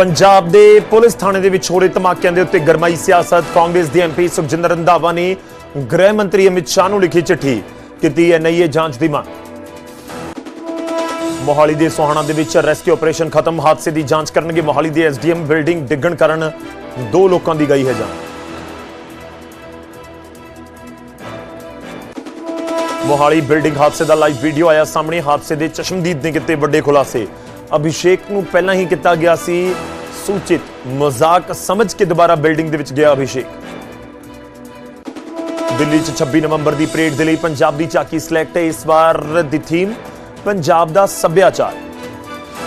ਪੰਜਾਬ ਦੇ ਪੁਲਿਸ ਥਾਣੇ ਦੇ ਵਿੱਚ ਹੋ ਰਹੇ ਧਮਾਕਿਆਂ ਦੇ ਉੱਤੇ ਗਰਮਾਈ ਸਿਆਸਤ, ਕਾਂਗਰਸ ਦੇ ਐਮਪੀ ਸੁਖਜਿੰਦਰ ਰੰਧਾਵਾ ਨੇ ਗ੍ਰਹਿ ਮੰਤਰੀ ਅਮਿਤ ਸ਼ਾਹ ਨੂੰ ਲਿਖੀ ਚਿੱਠੀ, ਕੀਤੀ ਐਨਆਈਏ ਜਾਂਚ ਦੀ ਮੰਗ। ਮੋਹਾਲੀ ਦੇ ਸੋਹਾਣਾ ਦੇ ਵਿੱਚ ਰੈਸਕਿਊ ਆਪਰੇਸ਼ਨ ਖਤਮ, ਹਾਦਸੇ ਦੀ ਜਾਂਚ ਕਰਨਗੇ ਮੋਹਾਲੀ ਦੇ ਐਸਡੀਐਮ ਬਿਲਡਿੰਗ ਡਿੱਗਣ ਕਾਰਨ ਦੋ ਲੋਕਾਂ ਦੀ ਗਈ ਹੈ ਜਾਨ ਮੋਹਾਲੀ ਬਿਲਡਿੰਗ ਹਾਦਸੇ ਦਾ ਲਾਈਵ ਵੀਡੀਓ ਆਇਆ ਸਾਹਮਣੇ, ਹਾਦਸੇ ਦੇ ਚਸ਼ਮਦੀਦ ਨੇ ਕੀਤੇ ਵੱਡੇ ਖੁਲਾਸੇ। ਅਭਿਸ਼ੇਕ ਨੂੰ ਪਹਿਲਾਂ ਹੀ ਕੀਤਾ ਗਿਆ ਸੀ ਸੂਚਿਤ। ਮਜ਼ਾਕ ਸਮਝ ਕੇ ਦੁਬਾਰਾ ਬਿਲਡਿੰਗ ਦੇ ਵਿੱਚ ਗਿਆ ਅਭਿਸ਼ੇਕ। ਦਿੱਲੀ 'ਚ 26 ਨਵੰਬਰ ਦੀ ਪਰੇਡ ਦੇ ਲਈ ਪੰਜਾਬ ਦੀ ਝਾਕੀ ਸਿਲੈਕਟ ਹੈ ਇਸ ਵਾਰ ਦੀ ਥੀਮ, ਪੰਜਾਬ ਦਾ ਸੱਭਿਆਚਾਰ।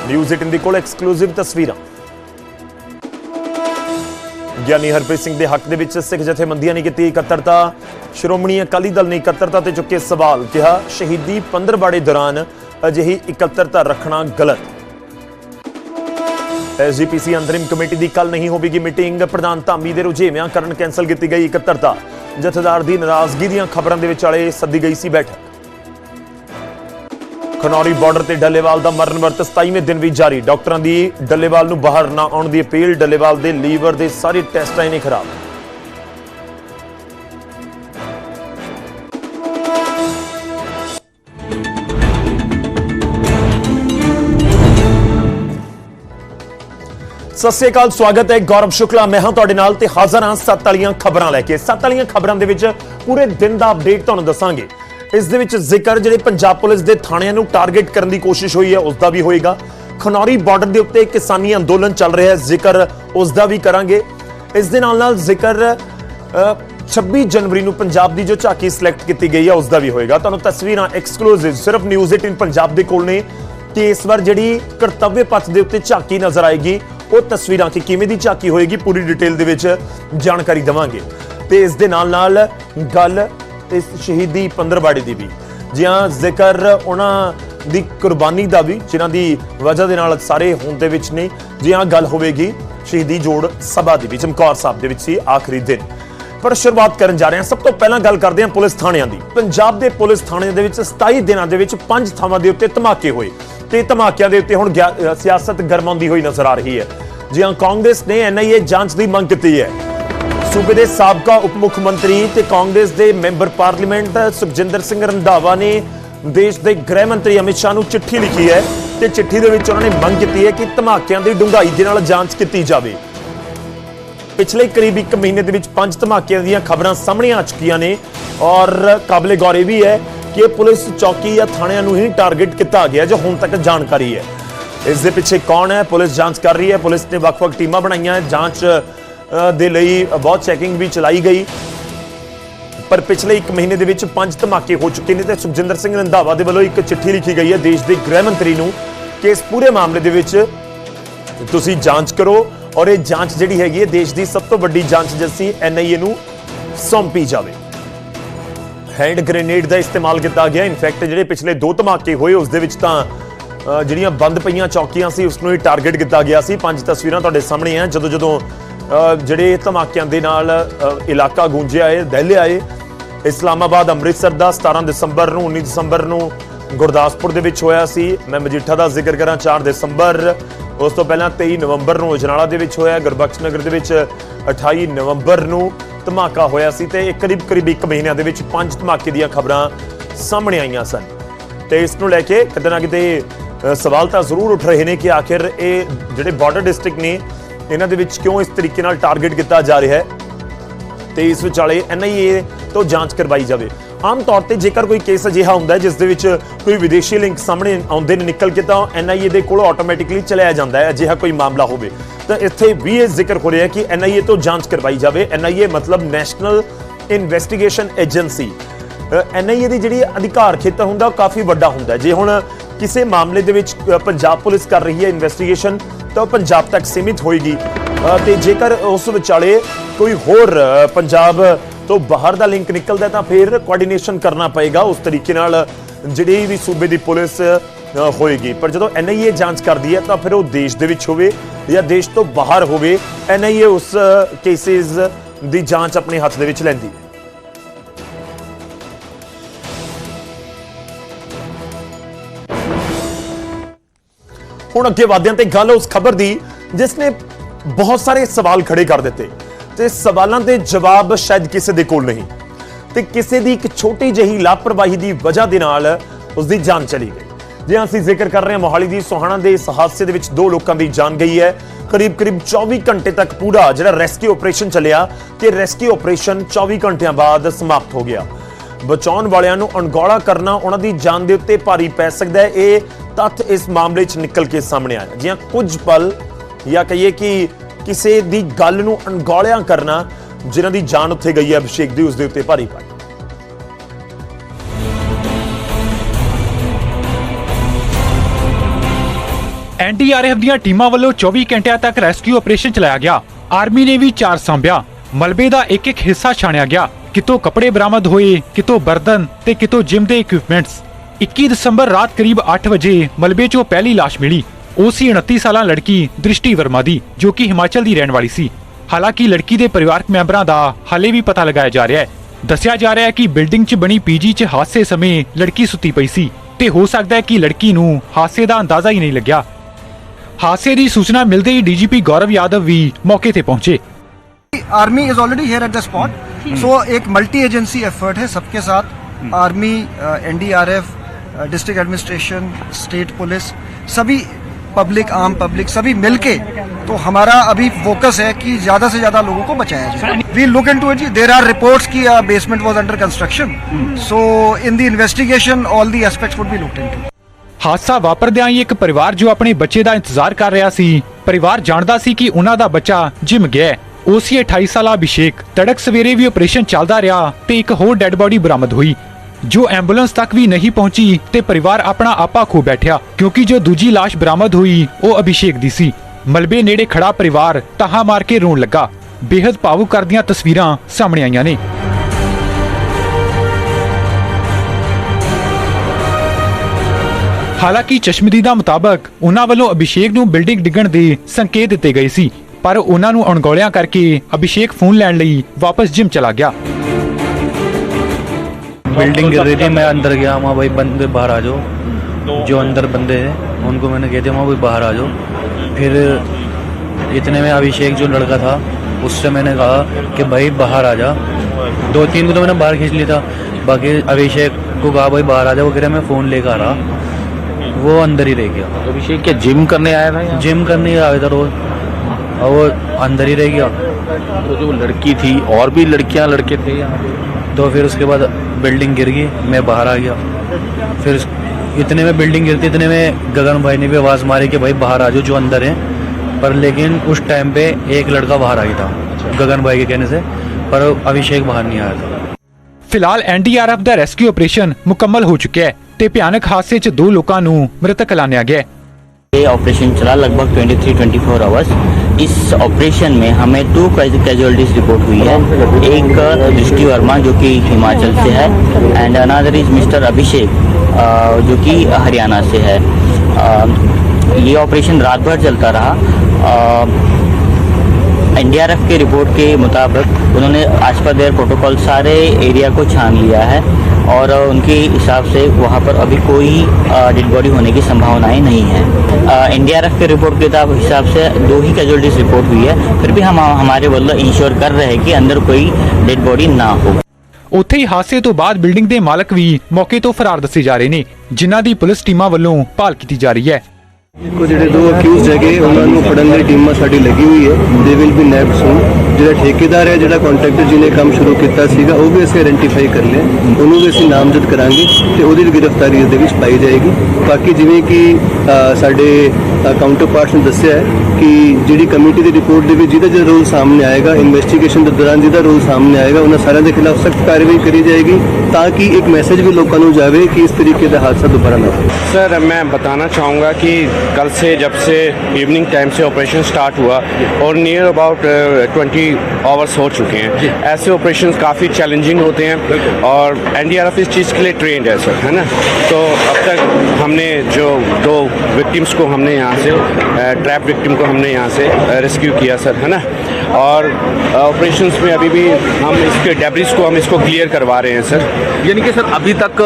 ਨਿਊਜ਼ 18 ਦੇ ਕੋਲ ਐਕਸਕਲੂਸਿਵ ਤਸਵੀਰਾਂ। ਗਿਆਨੀ ਹਰਪ੍ਰੀਤ ਸਿੰਘ ਦੇ ਹੱਕ ਦੇ ਵਿੱਚ ਸਿੱਖ ਜਥੇਬੰਦੀਆਂ ਨੇ ਕੀਤੀ ਇਕੱਤਰਤਾ। ਸ਼੍ਰੋਮਣੀ ਅਕਾਲੀ ਦਲ ਨੇ ਇਕੱਤਰਤਾ ਤੇ ਚੁੱਕੇ ਸਵਾਲ, ਕਿਹਾ, ਸ਼ਹੀਦੀ ਪੰਦਰਵਾੜੇ ਦੌਰਾਨ ਅਜਿਹੀ ਇਕੱਤਰਤਾ ਰੱਖਣਾ ਗਲਤ। ਐਸਜੀਪੀਸੀ ਅੰਤਰਿਮ ਕਮੇਟੀ ਦੀ ਕੱਲ ਨਹੀਂ ਹੋਵੇਗੀ ਮੀਟਿੰਗ। ਪ੍ਰਧਾਨ ਧਾਮੀ ਦੇ ਰੁਝੇਵਿਆਂ ਕਾਰਨ ਕੈਨਸਲ ਕੀਤੀ ਗਈ ਇਕੱਤਰਤਾ ਜਥੇਦਾਰ ਦੀ ਨਾਰਾਜ਼ਗੀ ਦੀਆਂ ਖਬਰਾਂ ਦੇ ਵਿਚਾਲੇ ਸੱਦੀ ਗਈ ਸੀ ਬੈਠਕ। ਖਨੌਰੀ ਬਾਰਡਰ ਤੇ ਡੱਲੇਵਾਲ ਦਾ ਮਰਨ ਵਰਤ 27ਵੇਂ ਦਿਨ ਵੀ ਜਾਰੀ। ਡਾਕਟਰਾਂ ਦੀ ਡੱਲੇਵਾਲ ਨੂੰ ਬਾਹਰ ਨਾ ਆਉਣ ਦੀ ਅਪੀਲ। ਡੱਲੇਵਾਲ ਦੇ ਲੀਵਰ ਦੇ ਸਾਰੇ ਟੈਸਟ ਆਏ ਨੇ ਖਰਾਬ। ਸਤਿ ਸ਼੍ਰੀ ਅਕਾਲ ਸਵਾਗਤ ਹੈ। ਗੌਰਵ ਸ਼ੁਕਲਾ ਮੈਂ ਹਾਂ ਤੁਹਾਡੇ ਨਾਲ ਤੇ ਹਾਜ਼ਰ ਹਾਂ ਸੱਤ ਵਾਲੀਆਂ ਖਬਰਾਂ ਲੈ ਕੇ। ਸੱਤ ਵਾਲੀਆਂ ਖਬਰਾਂ ਦੇ ਵਿੱਚ ਪੂਰੇ ਦਿਨ ਦਾ ਅਪਡੇਟ ਤੁਹਾਨੂੰ ਦੱਸਾਂਗੇ। ਇਸ ਦੇ ਵਿੱਚ ਜ਼ਿਕਰ ਜਿਹੜੇ ਪੰਜਾਬ ਪੁਲਿਸ ਦੇ ਥਾਣਿਆਂ ਨੂੰ ਟਾਰਗੇਟ ਕਰਨ ਦੀ ਕੋਸ਼ਿਸ਼ ਹੋਈ ਹੈ ਉਸ ਦਾ ਵੀ ਹੋਏਗਾ। ਖਨੌਰੀ ਬਾਰਡਰ ਦੇ ਉੱਤੇ ਕਿਸਾਨੀ ਅੰਦੋਲਨ ਚੱਲ ਰਿਹਾ ਹੈ ਜ਼ਿਕਰ ਉਸ ਦਾ ਵੀ ਕਰਾਂਗੇ। ਇਸ ਦੇ ਨਾਲ ਨਾਲ ਜ਼ਿਕਰ ਅ, 26 ਜਨਵਰੀ ਨੂੰ ਪੰਜਾਬ ਦੀ ਜੋ ਝਾਕੀ ਸਿਲੈਕਟ ਕੀਤੀ ਗਈ ਹੈ ਉਸ ਦਾ ਵੀ ਹੋਏਗਾ। ਤੁਹਾਨੂੰ ਤਸਵੀਰਾਂ ਐਕਸਕਲੂਸਿਵ ਸਿਰਫ ਨਿਊਜ਼ 18 ਪੰਜਾਬ ਦੇ ਕੋਲ ਨੇ। ਕਿ ਇਸ ਵਾਰ ਜਿਹੜੀ ਕਰਤੱਵਯ ਪੱਥ ਦੇ ਉੱਤੇ ਝਾਕੀ ਨਜ਼ਰ ਆਏਗੀ ਉਹ ਤਸਵੀਰਾਂ ਕਿ ਕਿਵੇਂ ਦੀ ਝਾਕੀ ਹੋਏਗੀ ਪੂਰੀ ਡਿਟੇਲ ਦੇ ਵਿੱਚ ਜਾਣਕਾਰੀ ਦਵਾਂਗੇ। ਤੇ ਇਸ ਦੇ ਨਾਲ ਨਾਲ ਗੱਲ ਇਸ ਸ਼ਹੀਦੀ ਪੰਦਰਵਾੜੀ ਦੀ ਵੀ ਜਿਹਾਂ ਜ਼ਿਕਰ ਉਹਨਾਂ ਦੀ ਕੁਰਬਾਨੀ ਦਾ ਵੀ, ਜਿਨ੍ਹਾਂ ਦੀ ਵਜ੍ਹਾ ਦੇ ਨਾਲ ਸਾਰੇ ਹੋਂਦ ਦੇ ਵਿੱਚ ਨੇ ਜਿਹਾਂ ਗੱਲ ਹੋਵੇਗੀ ਸ਼ਹੀਦੀ ਜੋੜ ਸਭਾ ਦੀ ਵੀ, ਚਮਕੌਰ ਸਾਹਿਬ ਦੇ ਵਿੱਚ ਸੀ ਆਖਰੀ ਦਿਨ। ਪਰ ਸ਼ੁਰੂਆਤ ਕਰਨ ਜਾ ਰਹੇ ਹਾਂ। ਸਭ ਤੋਂ ਪਹਿਲਾਂ ਗੱਲ ਕਰਦੇ ਹਾਂ ਪੁਲਿਸ ਥਾਣਿਆਂ ਦੀ। ਪੰਜਾਬ ਦੇ ਪੁਲਿਸ ਥਾਣਿਆਂ ਦੇ ਵਿੱਚ 27 ਦਿਨਾਂ ਦੇ ਵਿੱਚ ਪੰਜ ਥਾਵਾਂ ਦੇ ਉੱਤੇ ਧਮਾਕੇ ਹੋਏ। ਤੇ ਧਮਾਕਿਆਂ ਦੇ ਉੱਤੇ ਹੁਣ ਗਿਆ- ਸਿਆਸਤ ਗਰਮਾਉਂਦੀ ਹੋਈ ਨਜ਼ਰ ਆ ਰਹੀ ਹੈ। ਜਿਹਾਂ ਕਾਂਗਰਸ ਨੇ ਐਨਆਈਏ ਜਾਂਚ ਦੀ ਮੰਗ ਕੀਤੀ ਹੈ। ਸੂਬੇ ਦੇ ਸਾਬਕਾ ਉਪ ਮੁੱਖ ਮੰਤਰੀ ਤੇ ਕਾਂਗਰਸ ਦੇ ਮੈਂਬਰ ਪਾਰਲੀਮੈਂਟ ਸੁਖਜਿੰਦਰ ਸਿੰਘ ਰੰਧਾਵਾ ਨੇ ਦੇਸ਼ ਦੇ ਗ੍ਰਹਿ ਮੰਤਰੀ ਅਮਿਤ ਸ਼ਾਹ ਨੂੰ ਚਿੱਠੀ ਲਿਖੀ ਹੈ ਤੇ ਚਿੱਠੀ ਦੇ ਵਿੱਚ ਉਹਨਾਂ ਨੇ ਮੰਗ ਕੀਤੀ ਹੈ ਕਿ ਧਮਾਕਿਆਂ ਦੀ ਡੂੰਘਾਈ ਦੇ ਨਾਲ ਜਾਂਚ ਕੀਤੀ ਜਾਵੇ। ਪਿਛਲੇ ਕਰੀਬ 1 ਮਹੀਨੇ ਦੇ ਵਿੱਚ ਪੰਜ ਧਮਾਕਿਆਂ ਦੀਆਂ ਖਬਰਾਂ ਸਾਹਮਣੇ ਆ ਚੁੱਕੀਆਂ ਨੇ ਔਰ ਕਾਬਲੇ ਗੌਰ ਇਹ ਵੀ ਹੈ ਕਿ ਪੁਲਿਸ ਚੌਕੀ ਜਾਂ ਥਾਣਿਆਂ ਨੂੰ ਹੀ ਟਾਰਗੇਟ ਕੀਤਾ ਗਿਆ ਜੋ ਹੁਣ ਤੱਕ ਜਾਣਕਾਰੀ ਹੈ। ਇਸ ਦੇ ਪਿੱਛੇ ਕੌਣ ਹੈ? ਪੁਲਿਸ ਜਾਂਚ ਕਰ ਰਹੀ ਹੈ। ਪੁਲਿਸ ਨੇ ਵੱਖ-ਵੱਖ ਟੀਮਾਂ ਬਣਾਈਆਂ ਜਾਂਚ ਦੇ ਲਈ ਬਹੁਤ ਚੈਕਿੰਗ ਵੀ ਚਲਾਈ ਗਈ। ਪਰ ਪਿਛਲੇ 1 ਮਹੀਨੇ ਦੇ ਵਿੱਚ ਪੰਜ ਧਮਾਕੇ ਹੋ ਚੁੱਕੇ ਨੇ ਤੇ ਸੁਖਜਿੰਦਰ ਸਿੰਘ ਰੰਧਾਵਾ ਦੇ ਵੱਲੋਂ ਇੱਕ ਚਿੱਠੀ ਲਿਖੀ ਗਈ ਹੈ ਦੇਸ਼ ਦੇ ਗ੍ਰਹਿ ਮੰਤਰੀ ਨੂੰ ਕਿ ਇਸ ਪੂਰੇ ਮਾਮਲੇ ਦੇ ਵਿੱਚ ਤੁਸੀਂ ਜਾਂਚ ਕਰੋ ਔਰ ਇਹ ਜਾਂਚ ਜਿਹੜੀ ਹੈਗੀ ਹੈ ਦੇਸ਼ ਦੀ ਸਭ ਤੋਂ ਵੱਡੀ ਜਾਂਚ ਏਜੰਸੀ ਐਨਆਈਏ ਨੂੰ ਸੌਂਪੀ ਜਾਵੇ। ਹੈਂਡ ਗ੍ਰੇਨੇਡ ਦਾ ਇਸਤੇਮਾਲ ਕੀਤਾ ਗਿਆ। ਇਨਫੈਕਟ ਜਿਹੜੇ ਪਿਛਲੇ ਦੋ ਧਮਾਕੇ ਹੋਏ, ਉਸ ਦੇ ਵਿੱਚ ਤਾਂ ਜਿਹੜੀਆਂ ਬੰਦ ਪਈਆਂ ਚੌਕੀਆਂ ਸੀ ਉਸ ਨੂੰ ਹੀ ਟਾਰਗੇਟ ਕੀਤਾ ਗਿਆ ਸੀ। ਪੰਜ ਤਸਵੀਰਾਂ ਤੁਹਾਡੇ ਸਾਹਮਣੇ ਆ। ਜਦੋਂ ਜਦੋਂ ਜਿਹੜੇ ਧਮਾਕਿਆਂ ਦੇ ਨਾਲ ਇਲਾਕਾ ਗੂੰਜਿਆ ਹੈ ਦਹਿਲਿਆ ਹੈ ਇਸਲਾਮਾਬਾਦ, ਅੰਮ੍ਰਿਤਸਰ ਦਾ 17 ਦਸੰਬਰ ਨੂੰ 19 ਦਸੰਬਰ ਨੂੰ ਗੁਰਦਾਸਪੁਰ ਦੇ ਵਿੱਚ ਹੋਇਆ ਸੀ। ਮੈਂ ਮਜੀਠਾ ਦਾ ਜ਼ਿਕਰ ਕਰਾਂ 4 ਦਸੰਬਰ। ਉਸ ਤੋਂ ਪਹਿਲਾਂ 23 ਨਵੰਬਰ ਨੂੰ ਅਜਨਾਲਾ ਦੇ ਵਿੱਚ ਹੋਇਆ, ਗੁਰਬਖਸ਼ ਨਗਰ ਦੇ ਵਿੱਚ 28 ਨਵੰਬਰ ਨੂੰ ਧਮਾਕਾ ਹੋਇਆ ਸੀ ਤੇ ਇੱਕ ਕਰੀਬ ਕਰੀਬ 1 ਮਹੀਨਿਆਂ ਦੇ ਵਿੱਚ ਪੰਜ ਧਮਾਕੇ ਦੀਆਂ ਖਬਰਾਂ ਸਾਹਮਣੇ ਆਈਆਂ ਸਨ। ਤੇ ਇਸ ਨੂੰ ਲੈ ਕੇ ਕਿਤੇ ਨਾ ਕਿਤੇ ਸਵਾਲ ਤਾਂ ਜ਼ਰੂਰ ਉੱਠ ਰਹੇ ਨੇ ਕਿ ਆਖਿਰ ਇਹ ਜਿਹੜੇ ਬਾਰਡਰ ਡਿਸਟ੍ਰਿਕਟ ਨੇ, ਇਹਨਾਂ ਦੇ ਵਿੱਚ ਕਿਉਂ ਇਸ ਤਰੀਕੇ ਨਾਲ ਟਾਰਗੇਟ ਕੀਤਾ ਜਾ ਰਿਹਾ ਹੈ? ਤੇ ਇਸ ਵਿਚਾਲੇ ਐਨਆਈਏ ਤੋਂ ਜਾਂਚ ਕਰਵਾਈ ਜਾਵੇ। ਆਮ ਤੌਰ ਤੇ ਜੇਕਰ ਕੋਈ ਕੇਸ ਅਜਿਹਾ ਹੁੰਦਾ ਜਿਸ ਦੇ ਵਿੱਚ ਕੋਈ ਵਿਦੇਸ਼ੀ ਲਿੰਕ ਸਾਹਮਣੇ ਆਉਂਦੇ ਨੇ, ਨਿਕਲ ਕੇ ਤਾਂ ਐਨਆਈਏ ਦੇ ਕੋਲ ਆਟੋਮੈਟਿਕਲੀ ਚਲਿਆ ਜਾਂਦਾ ਹੈ, ਅਜਿਹਾ ਕੋਈ ਮਾਮਲਾ ਹੋਵੇ। ਤਾਂ ਇੱਥੇ ਵੀ ਇਹ ਜ਼ਿਕਰ ਹੋ ਰਿਹਾ ਹੈ ਕਿ ਐਨਆਈਏ ਤੋਂ ਜਾਂਚ ਕਰਵਾਈ ਜਾਵੇ। ਐਨਆਈਏ ਮਤਲਬ ਨੈਸ਼ਨਲ ਇਨਵੈਸਟੀਗੇਸ਼ਨ ਏਜੰਸੀ ਐਨਆਈਏ ਦੀ ਜਿਹੜੀ ਅਧਿਕਾਰ ਖੇਤਰ ਹੁੰਦਾ, ਉਹ ਕਾਫੀ ਵੱਡਾ ਹੁੰਦਾ ਜੇ ਹੁਣ ਕਿਸੇ ਮਾਮਲੇ ਦੇ ਵਿੱਚ ਪੰਜਾਬ ਪੁਲਿਸ ਕਰ ਰਹੀ ਹੈ ਇਨਵੈਸਟੀਗੇਸ਼ਨ ਤਾਂ ਉਹ ਪੰਜਾਬ ਤੱਕ ਸੀਮਿਤ ਹੋਏਗੀ। ਅ, ਤੇ ਜੇਕਰ ਉਸ ਵਿਚਾਲੇ ਕੋਈ ਹੋਰ ਪੰਜਾਬ ਤੋਂ ਬਾਹਰ ਦਾ ਲਿੰਕ ਨਿਕਲਦਾ ਤਾਂ ਫਿਰ ਕੋਆਰਡੀਨੇਸ਼ਨ ਕਰਨਾ ਪਏਗਾ ਉਸ ਤਰੀਕੇ ਨਾਲ ਜਿਹੜੀ ਵੀ ਸੂਬੇ ਦੀ ਪੁਲਿਸ ਹੋਏਗੀ। ਪਰ ਜਦੋਂ ਐਨਆਈਏ ਜਾਂਚ ਕਰਦੀ ਹੈ ਤਾਂ ਫਿਰ ਉਹ ਦੇਸ਼ ਦੇ ਵਿੱਚ ਹੋਵੇ ਜਾਂ ਦੇਸ਼ ਤੋਂ ਬਾਹਰ ਹੋਵੇ ਐਨਆਈਏ ਉਸ ਕੇਸਿਸ ਦੀ ਜਾਂਚ ਆਪਣੇ ਹੱਥ ਦੇ ਵਿੱਚ ਲੈਂਦੀ ਹੈ। ਹੁਣ ਅੱਗੇ ਵਧਦੇ ਤੇ ਗੱਲ ਉਸ ਖਬਰ ਦੀ, ਜਿਸ ਨੇ ਬਹੁਤ ਸਾਰੇ ਸਵਾਲ ਖੜੇ ਕਰ ਦਿੱਤੇ। ਤੇ ਸਵਾਲਾਂ ਦੇ ਜਵਾਬ ਸ਼ਾਇਦ ਕਿਸੇ ਦੇ ਕੋਲ ਨਹੀਂ। ਤੇ ਕਿਸੇ ਦੀ ਇੱਕ ਛੋਟੀ ਜਿਹੀ ਲਾਪਰਵਾਹੀ ਦੀ ਵਜ੍ਹਾ ਦੇ ਨਾਲ ਉਸ ਦੀ ਜਾਨ ਚਲੀ ਗਈ। ਜੇ ਅਸੀਂ ਜ਼ਿਕਰ ਕਰ ਰਹੇ ਹਾਂ, ਮੋਹਾਲੀ ਦੀ ਸੋਹਾਣਾ ਦੇ ਇਸ ਹਾਦਸੇ ਦੇ ਵਿੱਚ ਦੋ ਲੋਕਾਂ ਦੀ ਜਾਨ ਗਈ ਹੈ। ਕਰੀਬ ਕਰੀਬ 24 ਘੰਟੇ ਤੱਕ ਪੂਰਾ ਜਿਹੜਾ ਰੈਸਕਿਊ ਆਪਰੇਸ਼ਨ ਚੱਲਿਆ ਤੇ ਰੈਸਕਿਊ ਆਪਰੇਸ਼ਨ 24 ਘੰਟਿਆਂ ਬਾਅਦ ਸਮਾਪਤ ਹੋ ਗਿਆ। ਬਚਾਉਣ ਵਾਲਿਆਂ ਨੂੰ ਅਣਗੌਲਾ ਕਰਨਾ ਉਹਨਾਂ ਦੀ ਜਾਨ ਦੇ ਉੱਤੇ ਭਾਰੀ ਪੈ ਸਕਦਾ ਹੈ। ਇਹ ਤੱਥ ਇਸ ਮਾਮਲੇ 'ਚ ਨਿਕਲ ਕੇ ਸਾਹਮਣੇ ਆਇਆ। ਜਿਹਾਂ ਕੁਝ ਪਲ ਜਾਂ ਕਹੀਏ ਕਿ ਕਿਸੇ ਦੀ ਗੱਲ ਨੂੰ ਅਣਗੌਲਿਆਂ ਕਰਨਾ ਜਿਨ੍ਹਾਂ ਦੀ ਜਾਨ ਉੱਥੇ ਗਈ ਹੈ, ਅਭਿਸ਼ੇਕ ਦੀ, ਉਸ ਦੇ ਉੱਤੇ ਭਾਰੀ ਪੈ। ਐਨਡੀਆਰਐਫ ਦੀਆਂ ਟੀਮਾਂ ਵੱਲੋਂ 24 ਘੰਟਿਆਂ ਤੱਕ ਰੈਸਕਿਊ ਆਪਰੇਸ਼ਨ ਚਲਾਇਆ ਗਿਆ। ਆਰਮੀ ਨੇ ਵੀ ਚਾਰ ਸੰਭਿਆ। ਮਲਬੇ ਦਾ ਇੱਕ ਇੱਕ ਹਿੱਸਾ ਛਾਣਿਆ ਗਿਆ। ਕਿਤੋਂ ਕੱਪੜੇ ਬਰਾਮਦ ਹੋਏ, ਕਿਤੋਂ ਬਰਤਨ ਤੇ ਕਿਤੋਂ ਜਿਮ ਦੇ ਇਕਵਿਪਮੈਂਟਸ 21 ਦਸੰਬਰ ਰਾਤ ਕਰੀਬ 8 ਵਜੇ ਮਲਬੇ 'ਚੋਂ ਪਹਿਲੀ লাশ ਮਿਲੀ। ਉਹ ਸੀ 29 ਸਾਲਾਂ ਲੜਕੀ ਦ੍ਰਿਸ਼ਟੀ ਵਰਮਾ ਦੀ, ਜੋ ਕਿ ਹਿਮਾਚਲ ਦੀ ਰਹਿਣ ਵਾਲੀ ਸੀ। ਹਾਲਾਂਕਿ ਲੜਕੀ ਦੇ ਪਰਿਵਾਰਕ ਮੈਂਬਰਾਂ ਦਾ ਹਾਲੇ ਵੀ ਪਤਾ ਲਗਾਇਆ ਜਾ ਰਿਹਾ ਹੈ। ਦੱਸਿਆ ਜਾ ਰਿਹਾ ਹੈ ਕਿ ਬਿਲਡਿੰਗ 'ਚ ਬਣੀ ਪੀਜੀ 'ਚ ਹਾਦਸੇ ਸਮੇਂ ਲੜਕੀ ਸੁੱਤੀ ਪਈ ਸੀ ਤੇ ਹੋ ਸਕਦਾ ਹੈ ਕਿ ਲੜਕੀ ਨੂੰ ਹਾਦਸੇ ਦਾ ਅੰਦਾਜ਼ਾ ਹੀ ਨਹੀਂ ਲੱਗਿਆ। ਹਾਦਸੇ ਦੀ ਸੂਚਨਾ ਮਿਲਦੇ ਹੀ ਡੀਜੀਪੀ ਗੌਰਵ ਯਾਦਵ ਵੀ ਮੌਕੇ ਤੇ ਪਹੁੰਚੇ। Army is already here at the spot सो एक मल्टी एजेंसी एफर्ट है सबके साथ army NDRF district administration state police सभी पब्लिक आम पब्लिक सभी मिलके तो हमारा अभी फोकस है कि ज्यादा से ज्यादा लोगों को बचाया जाए we look into it there are reports की basement was under construction so in the investigation all the aspects would be looked into ਹਾਦਸਾ ਵਾਪਰਦਿਆਂ ਹੀ ਇੱਕ ਪਰਿਵਾਰ ਜੋ ਆਪਣੇ ਬੱਚੇ ਦਾ ਇੰਤਜ਼ਾਰ ਕਰ ਰਿਹਾ ਸੀ ਪਰਿਵਾਰ ਜਾਣਦਾ ਸੀ ਕਿ ਉਹਨਾਂ ਦਾ ਬੱਚਾ ਜਿਮ ਗਿਆ ਹੈ। ਉਹ ਸੀ 28 ਸਾਲਾ ਅਭਿਸ਼ੇਕ ਤੜਕ ਸਵੇਰੇ ਵੀ ਆਪਰੇਸ਼ਨ ਚੱਲਦਾ ਰਿਹਾ ਤੇ ਇੱਕ ਹੋਰ ਡੈੱਡ ਬਾਡੀ ਬਰਾਮਦ ਹੋਈ, ਜੋ ਐਂਬੂਲੈਂਸ ਤੱਕ ਵੀ ਨਹੀਂ ਪਹੁੰਚੀ ਤੇ ਪਰਿਵਾਰ ਆਪਣਾ ਆਪਾ ਖੋ ਬੈਠਿਆ, ਕਿਉਂਕਿ ਜੋ ਦੂਜੀ ਲਾਸ਼ ਬਰਾਮਦ ਹੋਈ, ਉਹ ਅਭਿਸ਼ੇਕ ਦੀ ਸੀ। ਮਲਬੇ ਨੇੜੇ ਖੜਾ ਪਰਿਵਾਰ ਤਾਹਾ ਮਾਰ ਕੇ ਰੋਣ ਲੱਗਾ। ਬੇहद ਭਾਵੁਕ ਕਰਦੀਆਂ ਤਸਵੀਰਾਂ ਸਾਹਮਣੇ ਆਈਆਂ ਨੇ। ਹਾਲਾਂਕਿ ਚਸ਼ਮਦੀਦਾ ਮੁਤਾਬਕ, ਉਹਨਾਂ ਵੱਲੋਂ ਅਭਿਸ਼ੇਕ ਨੂੰ ਬਿਲਡਿੰਗ ਡਿੱਗਣ ਦੇ ਸੰਕੇਤ ਦਿੱਤੇ ਗਏ ਸੀ। ਪਰ ਉਹਨਾਂ ਨੂੰ ਅਣਗੌਲਿਆਂ ਕਰਕੇ ਅਭਿਸ਼ੇਕ ਫੋਨ ਲੈਣ ਲਈ ਵਾਪਸ ਜਿਮ ਚਲਾ ਗਿਆ बिल्डिंग गिर रही थी मैं अंदर गया वहाँ भाई बंदे बाहर आ जाओ जो अंदर बंदे हैं उनको मैंने कह दिया वहाँ भाई बाहर आ जाओ फिर इतने में अभिषेक जो लड़का था उससे मैंने कहा कि भाई बाहर आ जा दो तीन को तो मैंने बाहर खींच लिया था बाकी अभिषेक को कहा भाई बाहर आ जा वो कह रहा मैं फ़ोन लेकर आ रहा वो अंदर ही रह गया अभिषेक क्या जिम करने आया था यहाँ जिम करने आया था रोज और वो अंदर ही रह गया तो जो लड़की थी और भी लड़कियां लड़के थे यहाँ पे तो फिर उसके बाद बिल्डिंग गिर गई मैं बाहर आ गया फिर इतने में बिल्डिंग गिरती इतने में गगन भाई ने भी आवाज़ मारी कि भाई बाहर आ जाओ जो अंदर है पर लेकिन उस टाइम पे एक लड़का बाहर आ गया था गगन भाई के कहने से पर अभिषेक बाहर नहीं आया था ਫਿਲਹਾਲ ਐਨਡੀਆਰਐਫ ਦਾ ਰੈਸਕਿਊ ਆਪਰੇਸ਼ਨ ਮੁਕੰਮਲ ਹੋ ਚੁੱਕਿਆ ਹੈ ਤੇ ਭਿਆਨਕ ਹਾਦਸੇ 'ਚ ਦੋ ਲੋਕਾਂ ਨੂੰ ਮ੍ਰਿਤਕ ਐਲਾਨਿਆ ਗਿਆ ਹੈ ये ऑपरेशन चला लगभग 23-24 आवर्स इस ऑपरेशन में हमें टू कैजुअलिटीज रिपोर्ट हुई है। एक दृष्टि वर्मा जो कि हिमाचल से है and another is mister Abhishek जो कि हरियाणा से है। ये ऑपरेशन रात भर चलता रहा। एनडीआरएफ के रिपोर्ट के मुताबिक उन्होंने आज पर देर प्रोटोकॉल सारे एरिया को छान लिया है और उनके हिसाब से वहाँ पर अभी कोई डेड बॉडी होने की संभावनाएं नहीं है एनडीआरएफ के रिपोर्ट के हिसाब- हिसाब से दो ही कैजुअलिटीज रिपोर्ट हुई है फिर भी हम हमारे वालों इंश्योर कर रहे हैं कि अंदर कोई डेड बॉडी ना हो ਉੱਥੇ ਹੀ ਹਾਦਸੇ ਤੋਂ ਬਾਅਦ ਬਿਲਡਿੰਗ ਦੇ ਮਾਲਕ ਵੀ ਮੌਕੇ ਤੋਂ ਫਰਾਰ ਦੱਸੇ ਜਾ ਰਹੇ ਨੇ ਜਿਨ੍ਹਾਂ ਦੀ ਪੁਲਿਸ ਟੀਮਾਂ ਵੱਲੋਂ ਭਾਲ ਕੀਤੀ ਜਾ ਰਹੀ ਹੈ ਦੇਖੋ ਜਿਹੜੇ ਦੋ ਅਕਿਊਜ਼ ਹੈਗੇ, ਉਹਨਾਂ ਨੂੰ ਫੜਨ ਲਈ ਟੀਮਾਂ ਸਾਡੀ ਲੱਗੀ ਹੋਈ ਹੈ। ਦੇ ਵਿਲ ਬੀ ਨੈਪ ਸੂਨ ਜਿਹੜਾ ਠੇਕੇਦਾਰ ਹੈ, ਜਿਹੜਾ ਕੰਟਰੈਕਟਰ ਜਿਹਨੇ ਕੰਮ ਸ਼ੁਰੂ ਕੀਤਾ ਸੀਗਾ, ਉਹ ਵੀ ਅਸੀਂ ਆਇਡੈਂਟੀਫਾਈ ਕਰ ਲਿਆ। ਉਹਨੂੰ ਵੀ ਅਸੀਂ ਨਾਮਜ਼ਦ ਕਰਾਂਗੇ ਤੇ ਉਹਦੀ ਗ੍ਰਿਫਤਾਰੀ ਦੇ ਵਿੱਚ ਪਾਈ ਜਾਏਗੀ। ਬਾਕੀ ਜਿਵੇਂ ਕਿ ਸਾਡੇ ਕਾਊਂਟਰਪਾਰਟਸ ਨੇ ਦੱਸਿਆ ਕਿ ਜਿਹੜੀ ਕਮੇਟੀ ਦੀ ਰਿਪੋਰਟ ਦੇ ਵਿੱਚ ਜਿਹਦਾ ਜਿਹੜਾ ਰੋਲ ਸਾਹਮਣੇ ਆਏਗਾ ਇਨਵੈਸਟੀਗੇਸ਼ਨ ਦੇ ਦੌਰਾਨ ਜਿਹਦਾ ਰੋਲ ਸਾਹਮਣੇ ਆਏਗਾ, ਉਹਨਾਂ ਸਾਰਿਆਂ ਦੇ ਖਿਲਾਫ ਸਖਤ ਕਾਰਵਾਈ ਕੀਤੀ ਜਾਏਗੀ ਤਾਂ ਕਿ ਇੱਕ ਮੈਸੇਜ ਵੀ ਲੋਕਾਂ ਨੂੰ ਜਾਵੇ ਕਿ ਇਸ ਤਰੀਕੇ ਦਾ ਹਾਦਸਾ ਦੁਬਾਰਾ ਨਾ ਹੋਵੇ। ਸਰ ਮੈਂ ਬਤਾਣਾ ਚਾਹੂੰਗਾ ਕਿ कल से जब से इवनिंग टाइम से ऑपरेशन स्टार्ट हुआ और नियर अबाउट ट्वेंटी आवर्स हो चुके हैं। ऐसे ऑपरेशन काफ़ी चैलेंजिंग होते हैं और एनडीआरएफ इस चीज़ के लिए ट्रेंड है सर है ना? तो अब तक हमने जो दो विक्टिम्स को हमने यहाँ से ट्रैप विक्टिम को हमने यहाँ से रेस्क्यू किया सर है ना? और ऑपरेशंस में अभी भी हम इसके डेब्रिस को हम इसको क्लियर करवा रहे हैं सर यानी कि सर अभी तक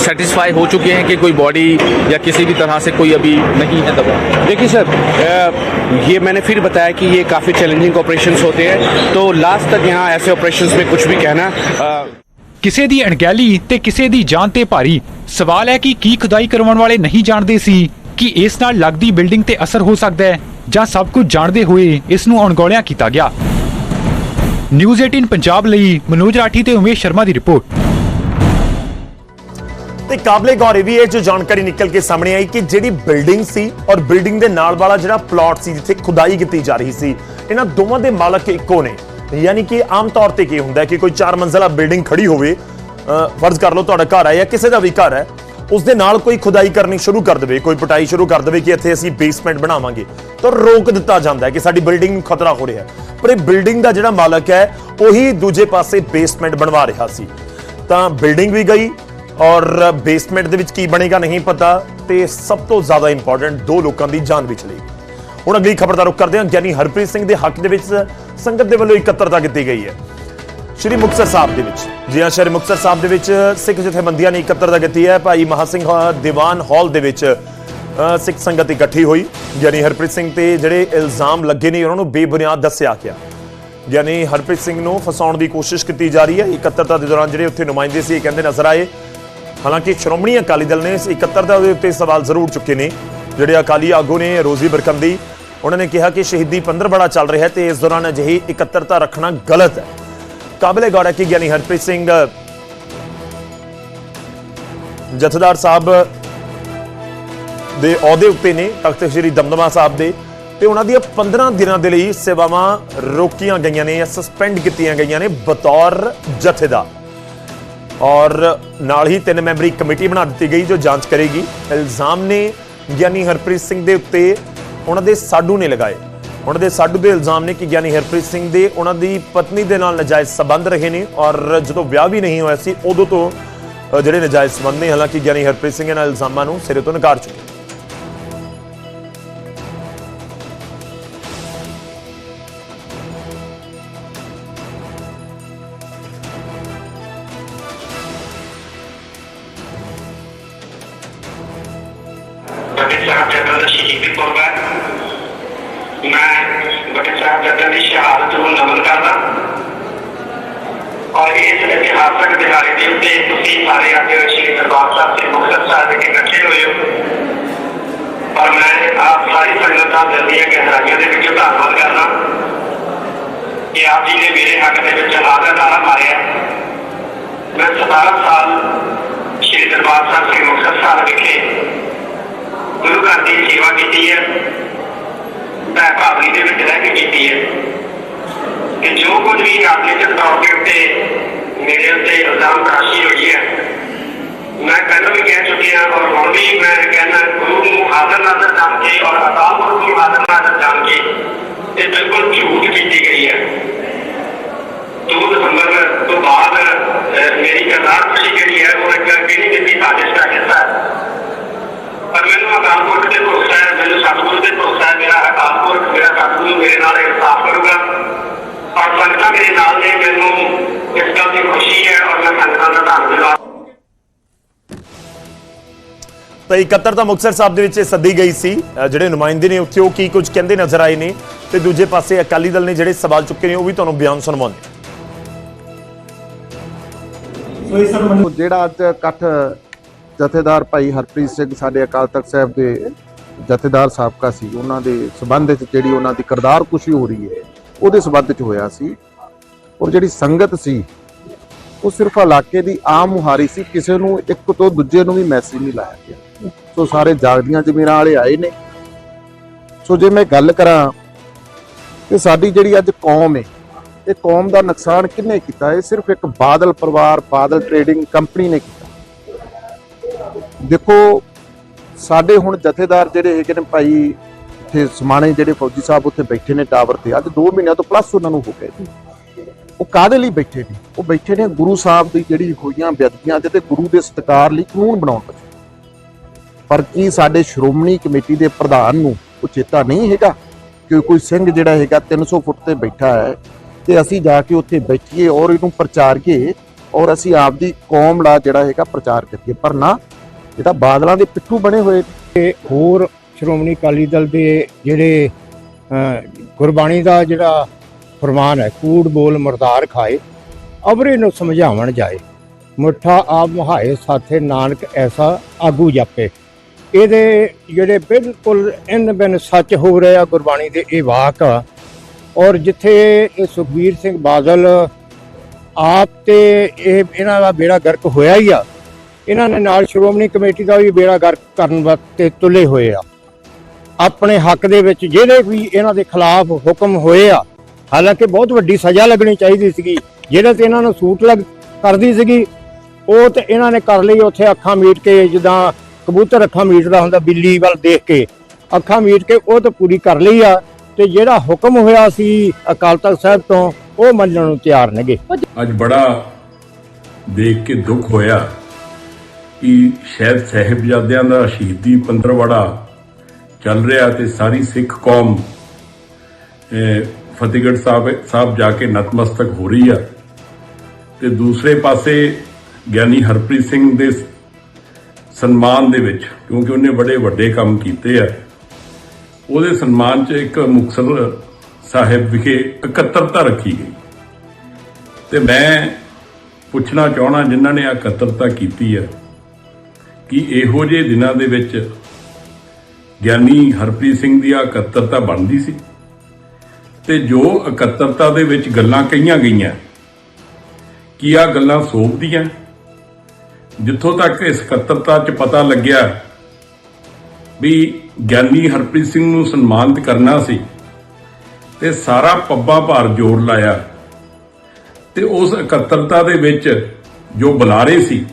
सेटिस्फाई हो चुके हैं कि कोई बॉडी या किसी भी तरह से कोई अभी नहीं है दबा देखिए सर अ, ये मैंने फिर बताया कि ये काफ़ी चैलेंजिंग ऑपरेशंस होते हैं तो लास्ट तक यहाँ ऐसे ऑपरेशंस में कुछ भी कहना अ, ਕਿਸੇ ਦੀ ਅਣਗਹਿਲੀ ਤੇ ਕਿਸੇ ਦੀ ਜਾਨ ਤੇ ਭਾਰੀ ਸਵਾਲ ਹੈ ਕਿ ਕੀ ਖੁਦਾਈ ਕਰਵਾਉਣ ਵਾਲੇ ਨਹੀਂ ਜਾਣਦੇ ਸੀ ਕਿ ਇਸ ਨਾਲ ਲੱਗਦੀ ਬਿਲਡਿੰਗ ਤੇ ਅਸਰ ਹੋ ਸਕਦਾ ਹੈ ਜਾਂ ਸਭ ਕੁਝ ਜਾਣਦੇ ਹੋਏ ਇਸ ਨੂੰ ਅਣਗੌਲਿਆਂ ਕੀਤਾ ਗਿਆ। ਨਿਊਜ਼ 18 ਪੰਜਾਬ ਲਈ ਮਨੋਜ ਰਾਠੀ ਤੇ ਉਮੇਸ਼ ਸ਼ਰਮਾ ਦੀ ਰਿਪੋਰਟ। ਤੇ ਕਾਬਲੇ ਗੌਰ ਇਹ ਵੀ ਹੈ ਜੋ ਜਾਣਕਾਰੀ ਨਿਕਲ ਕੇ ਸਾਹਮਣੇ ਆਈ ਕਿ ਜਿਹੜੀ ਬਿਲਡਿੰਗ ਸੀ ਔਰ ਬਿਲਡਿੰਗ ਦੇ ਨਾਲ ਵਾਲਾ ਜਿਹੜਾ ਪਲਾਟ ਸੀ ਜਿੱਥੇ ਖੁਦਾਈ ਕੀਤੀ ਜਾ ਰਹੀ ਸੀ, ਇਹਨਾਂ ਦੋਵਾਂ ਦੇ ਮਾਲਕ ਇੱਕੋ ਨੇ। ਯਾਨੀ ਕਿ ਆਮ ਤੌਰ ਤੇ ਕੀ ਹੁੰਦਾ ਕਿ ਕੋਈ 4 ਮੰਜ਼ਲਾ ਬਿਲਡਿੰਗ ਖੜੀ ਹੋਵੇ ਫਰਜ਼ ਕਰ ਲਓ ਤੁਹਾਡਾ ਘਰ ਹੈ ਜਾਂ ਕਿਸੇ ਦਾ ਵੀ ਘਰ ਹੈ ਉਸ ਦੇ ਨਾਲ ਕੋਈ ਖੁਦਾਈ ਕਰਨੀ ਸ਼ੁਰੂ ਕਰ ਦੇਵੇ, ਕੋਈ ਪਟਾਈ ਸ਼ੁਰੂ ਕਰ ਦੇਵੇ ਕਿ ਇੱਥੇ ਅਸੀਂ ਬੇਸਮੈਂਟ ਬਣਾਵਾਂਗੇ, ਤਾਂ ਰੋਕ ਦਿੱਤਾ ਜਾਂਦਾ ਹੈ ਕਿ ਸਾਡੀ ਬਿਲਡਿੰਗ ਨੂੰ ਖਤਰਾ ਹੋ ਰਿਹਾ ਹੈ। ਪਰ ਇਹ ਬਿਲਡਿੰਗ ਦਾ ਜਿਹੜਾ ਮਾਲਕ ਹੈ, ਉਹੀ ਦੂਜੇ ਪਾਸੇ ਬੇਸਮੈਂਟ ਬਣਵਾ ਰਿਹਾ ਸੀ। ਤਾਂ ਬਿਲਡਿੰਗ ਵੀ ਗਈ ਔਰ ਬੇਸਮੈਂਟ ਦੇ ਵਿੱਚ ਕੀ ਬਣੇਗਾ ਨਹੀਂ ਪਤਾ, ਤੇ ਸਭ ਤੋਂ ਜ਼ਿਆਦਾ ਇੰਪੋਰਟੈਂਟ ਦੋ ਲੋਕਾਂ ਦੀ ਜਾਨ ਵੀ ਚਲੀ। ਹੁਣ ਅਗਲੀ ਖਬਰ ਦਾ ਰੁਖ ਕਰਦੇ ਹਾਂ। ਗਿਆਨੀ ਹਰਪ੍ਰੀਤ ਸਿੰਘ ਦੇ ਹੱਕ ਦੇ ਵਿੱਚ ਸੰਗਤ ਦੇ ਵੱਲੋਂ ਇਕੱਤਰਤਾ ਕੀਤੀ ਗਈ ਹੈ। ਸ਼੍ਰੀ ਮੁਕਤਸਰ ਸਾਹਿਬ ਦੇ ਵਿੱਚ। ਜੀ ਹਾਂ, ਸ਼੍ਰੀ ਮੁਕਤਸਰ ਸਾਹਿਬ ਦੇ ਵਿੱਚ ਸਿੱਖ ਜਥੇਬੰਦੀਆਂ ਨੇ ਇਕੱਤਰਤਾ ਕੀਤੀ ਹੈ। ਭਾਈ ਮਹਾ ਸਿੰਘ ਦੀਵਾਨ ਹਾਲ ਦੇ ਵਿੱਚ ਸਿੱਖ ਸੰਗਤ ਇਕੱਠੀ ਹੋਈ। ਗਿਆਨੀ ਹਰਪ੍ਰੀਤ ਸਿੰਘ ਤੇ ਜਿਹੜੇ ਇਲਜ਼ਾਮ ਲੱਗੇ ਨੇ, ਉਹਨਾਂ ਨੂੰ ਬੇਬੁਨਿਆਦ ਦੱਸਿਆ ਗਿਆ। ਯਾਨੀ ਹਰਪ੍ਰੀਤ ਸਿੰਘ ਨੂੰ ਫਸਾਉਣ ਦੀ ਕੋਸ਼ਿਸ਼ ਕੀਤੀ ਜਾ ਰਹੀ ਹੈ। ਇਕੱਤਰਤਾ ਦੇ ਦੌਰਾਨ ਜਿਹੜੇ ਉੱਥੇ ਨੁਮਾਇੰਦੇ ਸੀ, ਇਹ ਕਹਿੰਦੇ ਨਜ਼ਰ ਆਏ। ਹਾਲਾਂਕਿ ਸ਼੍ਰੋਮਣੀ ਅਕਾਲੀ ਦਲ ਨੇ ਇਸ ਇਕੱਤਰਤਾ ਦੇ ਉੱਤੇ ਸਵਾਲ ਜ਼ਰੂਰ ਚੁੱਕੇ ਨੇ। ਜਿਹੜੇ ਅਕਾਲੀ ਆਗੂ ਨੇ ਰੋਜ਼ੀ ਬਰਕੰਦੀ ਉਹਨਾਂ ਨੇ ਕਿਹਾ ਕਿ ਸ਼ਹੀਦੀ ਪੰਦਰ ਬੜਾ ਚੱਲ ਰਿਹਾ ਹੈ ਤੇ ਇਸ ਦੌਰਾਨ ਅਜਿਹੀ ਇਕੱਤਰਤਾ ਰੱਖਣਾ ਗਲਤ ਹੈ। ਕਾਬਲੇ ਗੌਰ ਕਿ ਗਿਆਨੀ ਹਰਪ੍ਰੀਤ ਸਿੰਘ। ਜਥੇਦਾਰ ਸਾਹਿਬ ਦੇ ਅਹੁਦੇ ਉੱਤੇ ਨੇ, ਤਖਤ ਸ੍ਰੀ ਦਮਦਮਾ ਸਾਹਿਬ ਦੇ। ਤੇ ਉਹਨਾਂ ਦੀਆਂ 15 ਦਿਨਾਂ ਦੇ ਲਈ ਸੇਵਾਵਾਂ ਰੋਕੀਆਂ ਗਈਆਂ ਨੇ ਜਾਂ ਸਸਪੈਂਡ ਕੀਤੀਆਂ ਗਈਆਂ ਨੇ ਬਤੌਰ ਜਥੇਦਾਰ। ਔਰ ਨਾਲ ਹੀ ਤਿੰਨ ਮੈਂਬਰੀ ਕਮੇਟੀ ਬਣਾ ਦਿੱਤੀ ਗਈ ਜੋ ਜਾਂਚ ਕਰੇਗੀ। ਇਲਜ਼ਾਮ ਨੇ ਗਿਆਨੀ ਹਰਪ੍ਰੀਤ ਸਿੰਘ ਦੇ ਉੱਤੇ ਉਹਨਾਂ ਦੇ ਸਾਡੂ ਨੇ ਲਗਾਏ। ਉਹਨਾਂ ਦੇ ਸਾਡੂ ਦੇ ਇਲਜ਼ਾਮ ਨੇ ਕਿ ਗਿਆਨੀ ਹਰਪ੍ਰੀਤ ਸਿੰਘ ਦੇ ਉਹਨਾਂ ਦੀ ਪਤਨੀ ਦੇ ਨਾਲ ਨਜਾਇਜ਼ ਸਬੰਧ ਰਹੇ ਨੇ ਔਰ ਜਦੋਂ ਵਿਆਹ ਵੀ ਨਹੀਂ ਹੋਇਆ ਸੀ, ਉਦੋਂ ਤੋਂ ਜਿਹੜੇ ਨਜਾਇਜ਼ ਸਬੰਧ ਨੇ, ਹਾਲਾਂਕਿ ਗਿਆਨੀ ਹਰਪ੍ਰੀਤ ਸਿੰਘ ਇਹਨਾਂ ਇਲਜ਼ਾਮਾਂ ਨੂੰ ਸਿਰੇ ਤੋਂ ਨਕਾਰ ਚੁੱਕੇ ਕਿ ਆਪ ਜੀ ਨੇ ਮੇਰੇ ਹੱਕ ਦੇ ਵਿੱਚ ਹਾਜ਼ਰ ਨਾਰਾ ਮਾਰਿਆ ਮੈਂ 17 ਸਾਲ ਸ਼੍ਰੀ ਦਰਬਾਰ ਸਾਹਿਬ ਸ੍ਰੀ ਮੁਕਤਸਰ ਸਾਹਿਬ ਵਿਖੇ ਗੁਰੂ ਘਰ ਦੀ ਸੇਵਾ ਕੀਤੀ ਹੈ ਮੈਂ ਭਾਵਨੀ ਦੇ ਵਿੱਚ ਰਹਿ ਕੇ ਕੀਤੀ ਹੈ ਕਿ ਜੋ ਕੁਝ ਵੀ ਰਾਜਨੀਤਿਕ ਤੌਰ ਦੇ ਉੱਤੇ ਮੇਰੇ ਉੱਤੇ ਇਲਜ਼ਾਮ ਤਰਾਸ਼ੀ ਹੋਈ ਹੈ ਮੈਂ ਪਹਿਲਾਂ ਵੀ ਕਹਿ ਚੁੱਕਿਆ ਔਰ ਹੁਣ ਵੀ ਮੈਂ ਕਹਿੰਦਾ ਗੁਰੂ ਨੂੰ ਹਾਜ਼ਰ ਨਾਜ਼ਰ ਜਾਣ ਕੇ ਔਰ ਅਕਾਲ ਪੁਰਖ ਨੂੰ ਹਾਜ਼ਰ ਨਾਜ਼ਰ ਜਾਣ ਕੇ ਇਹ ਬਿਲਕੁਲ ਝੂਠ ਕੀਤੀ ਗਈ ਹੈ 2 ਦਸੰਬਰ ਤੋਂ ਬਾਅਦ ਅਹ, ਮੇਰੀ ਕਰਤਾਰ ਖੁਸ਼ੀ ਜਿਹੜੀ ਹੈ ਉਹ ਇੱਕ ਕਿਹੜੀ ਕਿਹੜੀ ਸਾਜ਼ਿਸ਼ ਦਾ ਹਿੱਸਾ ਹੈ ਪਰ ਮੈਨੂੰ ਅਕਾਲ ਪੁਰਖ ਤੇ ਭਰੋਸਾ ਹੈ ਮੈਨੂੰ ਸਤਿਗੁਰੂ ਤੇ ਭਰੋਸਾ ਹੈ ਮੇਰਾ ਅਕਾਲ ਪੁਰਖ ਮੇਰਾ ਸਤਿਗੁਰੂ ਮੇਰੇ ਨਾਲ ਇਨਸਾਫ ਕਰੂਗਾ ਔਰ ਸੰਗਤਾਂ ਮੇਰੇ ਨਾਲ ਤਾਂ ਇਕੱਤਰਤਾ ਮੁਕਤਸਰ ਸਾਹਿਬ ਦੇ ਵਿੱਚ ਸੱਦੀ ਗਈ ਸੀ। ਜਿਹੜੇ ਨੁਮਾਇੰਦੇ ਨੇ ਉੱਥੇ ਉਹ ਕੀ ਕੁਝ ਕਹਿੰਦੇ ਨਜ਼ਰ ਆਏ ਨੇ ਤੇ ਦੂਜੇ ਪਾਸੇ ਅਕਾਲੀ ਦਲ ਨੇ ਜਿਹੜੇ ਸਵਾਲ ਚੁੱਕੇ ਨੇ ਉਹ ਵੀ ਤੁਹਾਨੂੰ ਬਿਆਨ ਸੁਣਵਾਉਂਦੇ ਜਿਹੜਾ ਅੱਜ ਇਕੱਠ ਜਥੇਦਾਰ ਭਾਈ ਹਰਪ੍ਰੀਤ ਸਿੰਘ ਸਾਡੇ ਅਕਾਲ ਤਖਤ ਸਾਹਿਬ ਦੇ ਜਥੇਦਾਰ ਸਾਬਕਾ ਸੀ ਉਹਨਾਂ ਦੇ ਸਬੰਧ ਵਿੱਚ ਜਿਹੜੀ ਉਹਨਾਂ ਦੀ ਕਰਤਾਰ ਕੁਸ਼ੀ ਹੋ ਰਹੀ ਹੈ ਉਹਦੇ ਸਬੰਧ ਵਿੱਚ ਹੋਇਆ ਸੀ। ਔਰ ਜਿਹੜੀ ਸੰਗਤ ਸੀ ਉਹ ਸਿਰਫ ਇਲਾਕੇ ਦੀ ਆਮ ਮੁਹਾਰੀ ਸੀ ਕਿਸੇ ਨੂੰ ਇੱਕ ਤੋਂ ਦੂਜੇ ਨੂੰ ਵੀ ਮੈਸੇਜ ਨਹੀਂ ਲਾਇਆ ਗਿਆ। ਸੋ ਸਾਰੇ ਜਾਗਦੀਆਂ ਜ਼ਮੀਰਾਂ ਵਾਲੇ ਆਏ ਨੇ। ਸੋ ਜੇ ਮੈਂ ਗੱਲ ਕਰਾਂ ਤੇ ਸਾਡੀ ਜਿਹੜੀ ਅੱਜ ਕੌਮ ਹੈ ਇਹ ਕੌਮ ਦਾ ਨੁਕਸਾਨ ਕਿੰਨੇ ਕੀਤਾ? ਇਹ ਸਿਰਫ ਇੱਕ ਬਾਦਲ ਪਰਿਵਾਰ, ਬਾਦਲ ਟਰੇਡਿੰਗ ਕੰਪਨੀ ਨੇ ਕੀਤਾ। ਦੇਖੋ, ਸਾਡੇ ਹੁਣ ਜਥੇਦਾਰ ਜਿਹੜੇ ਹੈਗੇ ਨੇ ਭਾਈ, ਇੱਥੇ ਸਮਾਣੇ ਜਿਹੜੇ ਫੌਜੀ ਸਾਹਿਬ ਉੱਥੇ ਬੈਠੇ ਨੇ ਟਾਵਰ ਤੇ, ਅੱਜ 2 ਮਹੀਨਿਆਂ ਤੋਂ ਪਲੱਸ ਉਹਨਾਂ ਨੂੰ ਹੋ ਗਏ ਨੇ। ਉਹ ਕਾਦੇ ਲਈ ਬੈਠੇ ਨੇ? ਉਹ ਬੈਠੇ ਨੇ ਗੁਰੂ ਸਾਹਿਬ ਦੀ ਜਿਹੜੀ ਹੋਈਆਂ ਬੇਅਦਬੀਆਂ ਤੇ ਗੁਰੂ ਦੇ ਸਤਿਕਾਰ ਲਈ ਕਾਨੂੰਨ ਬਣਾਉਣ ਵਿੱਚ ਪਰ ਕੀ ਸਾਡੇ ਸ਼੍ਰੋਮਣੀ ਕਮੇਟੀ ਦੇ ਪ੍ਰਧਾਨ ਨੂੰ ਉਹ ਚੇਤਾ ਨਹੀਂ ਹੈਗਾ ਕਿ ਕੋਈ ਸਿੰਘ ਜਿਹੜਾ ਹੈਗਾ 300 ਫੁੱਟ ਤੇ ਬੈਠਾ ਹੈ ਤੇ ਅਸੀਂ ਜਾ ਕੇ ਉੱਥੇ ਬੈਠੀਏ ਔਰ ਇਹਨੂੰ ਪ੍ਰਚਾਰ ਕੇ ਔਰ ਅਸੀਂ ਆਪਦੀ ਕੌਮ ਦਾ ਜਿਹੜਾ ਹੈਗਾ ਪ੍ਰਚਾਰ ਕਰੀਏ ਪਰ ਨਾ, ਇਹ ਤਾਂ ਬਾਦਲਾਂ ਦੇ ਪਿੱਠੂ ਬਣੇ ਹੋਏ ਨੇ। ਤੇ ਹੋਰ ਸ਼੍ਰੋਮਣੀ ਅਕਾਲੀ ਦਲ ਦੇ ਜਿਹੜੇ ਗੁਰਬਾਣੀ ਦਾ ਜਿਹੜਾ ਫਰਮਾਨ ਹੈ, ਕੂੜ ਬੋਲ ਮਰਦਾਰ ਖਾਏ, ਅਵਰੇ ਨੂੰ ਸਮਝਾਵਣ ਜਾਏ, ਮੁੱਠਾ ਆਪ ਮਹਾਏ, ਸਾਥੇ ਨਾਨਕ ਐਸਾ ਆਗੂ ਜਾਪੇ ਇਹਦੇ ਜਿਹੜੇ ਬਿਲਕੁਲ ਇਨ ਬਿਨ ਸੱਚ ਹੋ ਰਿਹਾ ਗੁਰਬਾਣੀ ਦੇ ਇਹ ਵਾਕ ਔਰ ਜਿੱਥੇ ਇਹ ਸੁਖਬੀਰ ਸਿੰਘ ਬਾਦਲ ਆਪ ਤੇ ਇਹ ਇਹਨਾਂ ਦਾ ਬੇੜਾ ਗਰਕ ਹੋਇਆ ਹੀ ਆ, ਇਹਨਾਂ ਨੇ ਨਾਲ ਸ਼੍ਰੋਮਣੀ ਕਮੇਟੀ ਦਾ ਵੀ ਬੇੜਾ ਗਰਕ ਕਰਨ ਵਾਸਤੇ ਤੁਲੇ ਹੋਏ ਆ। ਆਪਣੇ ਹੱਕ ਦੇ ਵਿੱਚ ਜਿਹੜੇ ਵੀ ਇਹਨਾਂ ਦੇ ਖਿਲਾਫ ਹੁਕਮ ਹੋਏ ਆ, ਹਾਲਾਂਕਿ ਬਹੁਤ ਵੱਡੀ ਸਜ਼ਾ ਲੱਗਣੀ ਚਾਹੀਦੀ ਸੀਗੀ, ਜਿਹੜੇ ਤੇ ਇਹਨਾਂ ਨੂੰ ਸੂਟ ਲੱਗ ਕਰਦੀ ਸੀਗੀ, ਉਹ ਤੇ ਇਹਨਾਂ ਨੇ ਕਰ ਲਈ, ਉੱਥੇ ਅੱਖਾਂ ਮੀਟ ਕੇ ਜਿੱਦਾਂ ਕਬੂਤਰ ਅੱਖਾਂ ਮੀਟਦਾ ਹੁੰਦਾ ਬਿੱਲੀ ਵੱਲ ਦੇਖ ਕੇ। ਅੱਖਾਂ ਮੀਟ ਕੇ ਉਹ ਤਾਂ ਪੂਰੀ ਕਰ ਲਈ ਆ ਤੇ ਜਿਹੜਾ ਹੁਕਮ ਹੋਇਆ ਸੀ ਅਕਾਲ ਤਖਤ ਸਾਹਿਬ ਤੋਂ, ਉਹ ਮੰਨਣ ਨੂੰ ਤਿਆਰ ਨੇਗੇ ਅੱਜ ਬੜਾ ਦੇਖ ਕੇ ਦੁੱਖ ਹੋਇਆ ਕਿ ਸ਼ਾਇਦ ਸਾਹਿਬਜ਼ਾਦਿਆਂ ਦਾ ਸ਼ਹੀਦੀ ਪੰਦਰਵਾੜਾ ਚੱਲ ਰਿਹਾ ਤੇ ਸਾਰੀ ਸਿੱਖ ਕੌਮ ਫਤਿਹਗੜ੍ਹ ਸਾਹਿਬ ਸਾਹਿਬ ਜਾ ਕੇ ਨਤਮਸਤਕ ਹੋ ਰਹੀ ਆ। ਤੇ ਦੂਸਰੇ ਪਾਸੇ ਗਿਆਨੀ ਹਰਪ੍ਰੀਤ ਸਿੰਘ ਦੇ ਸਨਮਾਨ ਦੇ ਵਿੱਚ, ਕਿਉਂਕਿ ਉਹਨੇ ਬੜੇ ਵੱਡੇ ਕੰਮ ਕੀਤੇ ਆ। ਉਹਦੇ ਸਨਮਾਨ 'ਚ ਇੱਕ ਮੁਕਤਸਰ ਸਾਹਿਬ ਵਿਖੇ ਇਕੱਤਰਤਾ ਰੱਖੀ ਗਈ। ਤੇ ਮੈਂ ਪੁੱਛਣਾ ਚਾਹਣਾ ਜਿਨ੍ਹਾਂ ਨੇ ਆ ਇਕੱਤਰਤਾ ਕੀਤੀ ਹੈ ਕਿ ਇਹੋ ਜਿਹੇ ਦਿਨਾਂ ਦੇ ਵਿੱਚ ਗਿਆਨੀ ਹਰਪ੍ਰੀਤ ਸਿੰਘ ਦੀ ਆ ਇਕੱਤਰਤਾ ਬਣਦੀ ਸੀ? ਤੇ ਜੋ ਇਕੱਤਰਤਾ ਦੇ ਵਿੱਚ ਗੱਲਾਂ ਕਹੀਆਂ ਗਈਆਂ, ਕੀ ਆ ਗੱਲਾਂ ਸੋਭਦੀਆਂ? ਜਿੱਥੋਂ ਤੱਕ ਇਸ ਇਕੱਤਰਤਾ 'ਚ ਪਤਾ ਲੱਗਿਆ ਵੀ ਗਿਆਨੀ ਹਰਪ੍ਰੀਤ ਸਿੰਘ ਨੂੰ ਸਨਮਾਨਿਤ ਕਰਨਾ ਸੀ ਤੇ ਸਾਰਾ ਪੱਬਾ ਭਾਰ ਜੋੜ ਲਾਇਆ ਤੇ ਉਸ ਇਕੱਤਰਤਾ ਦੇ ਵਿੱਚ ਜੋ ਬੁਲਾਰੇ ਸੀ,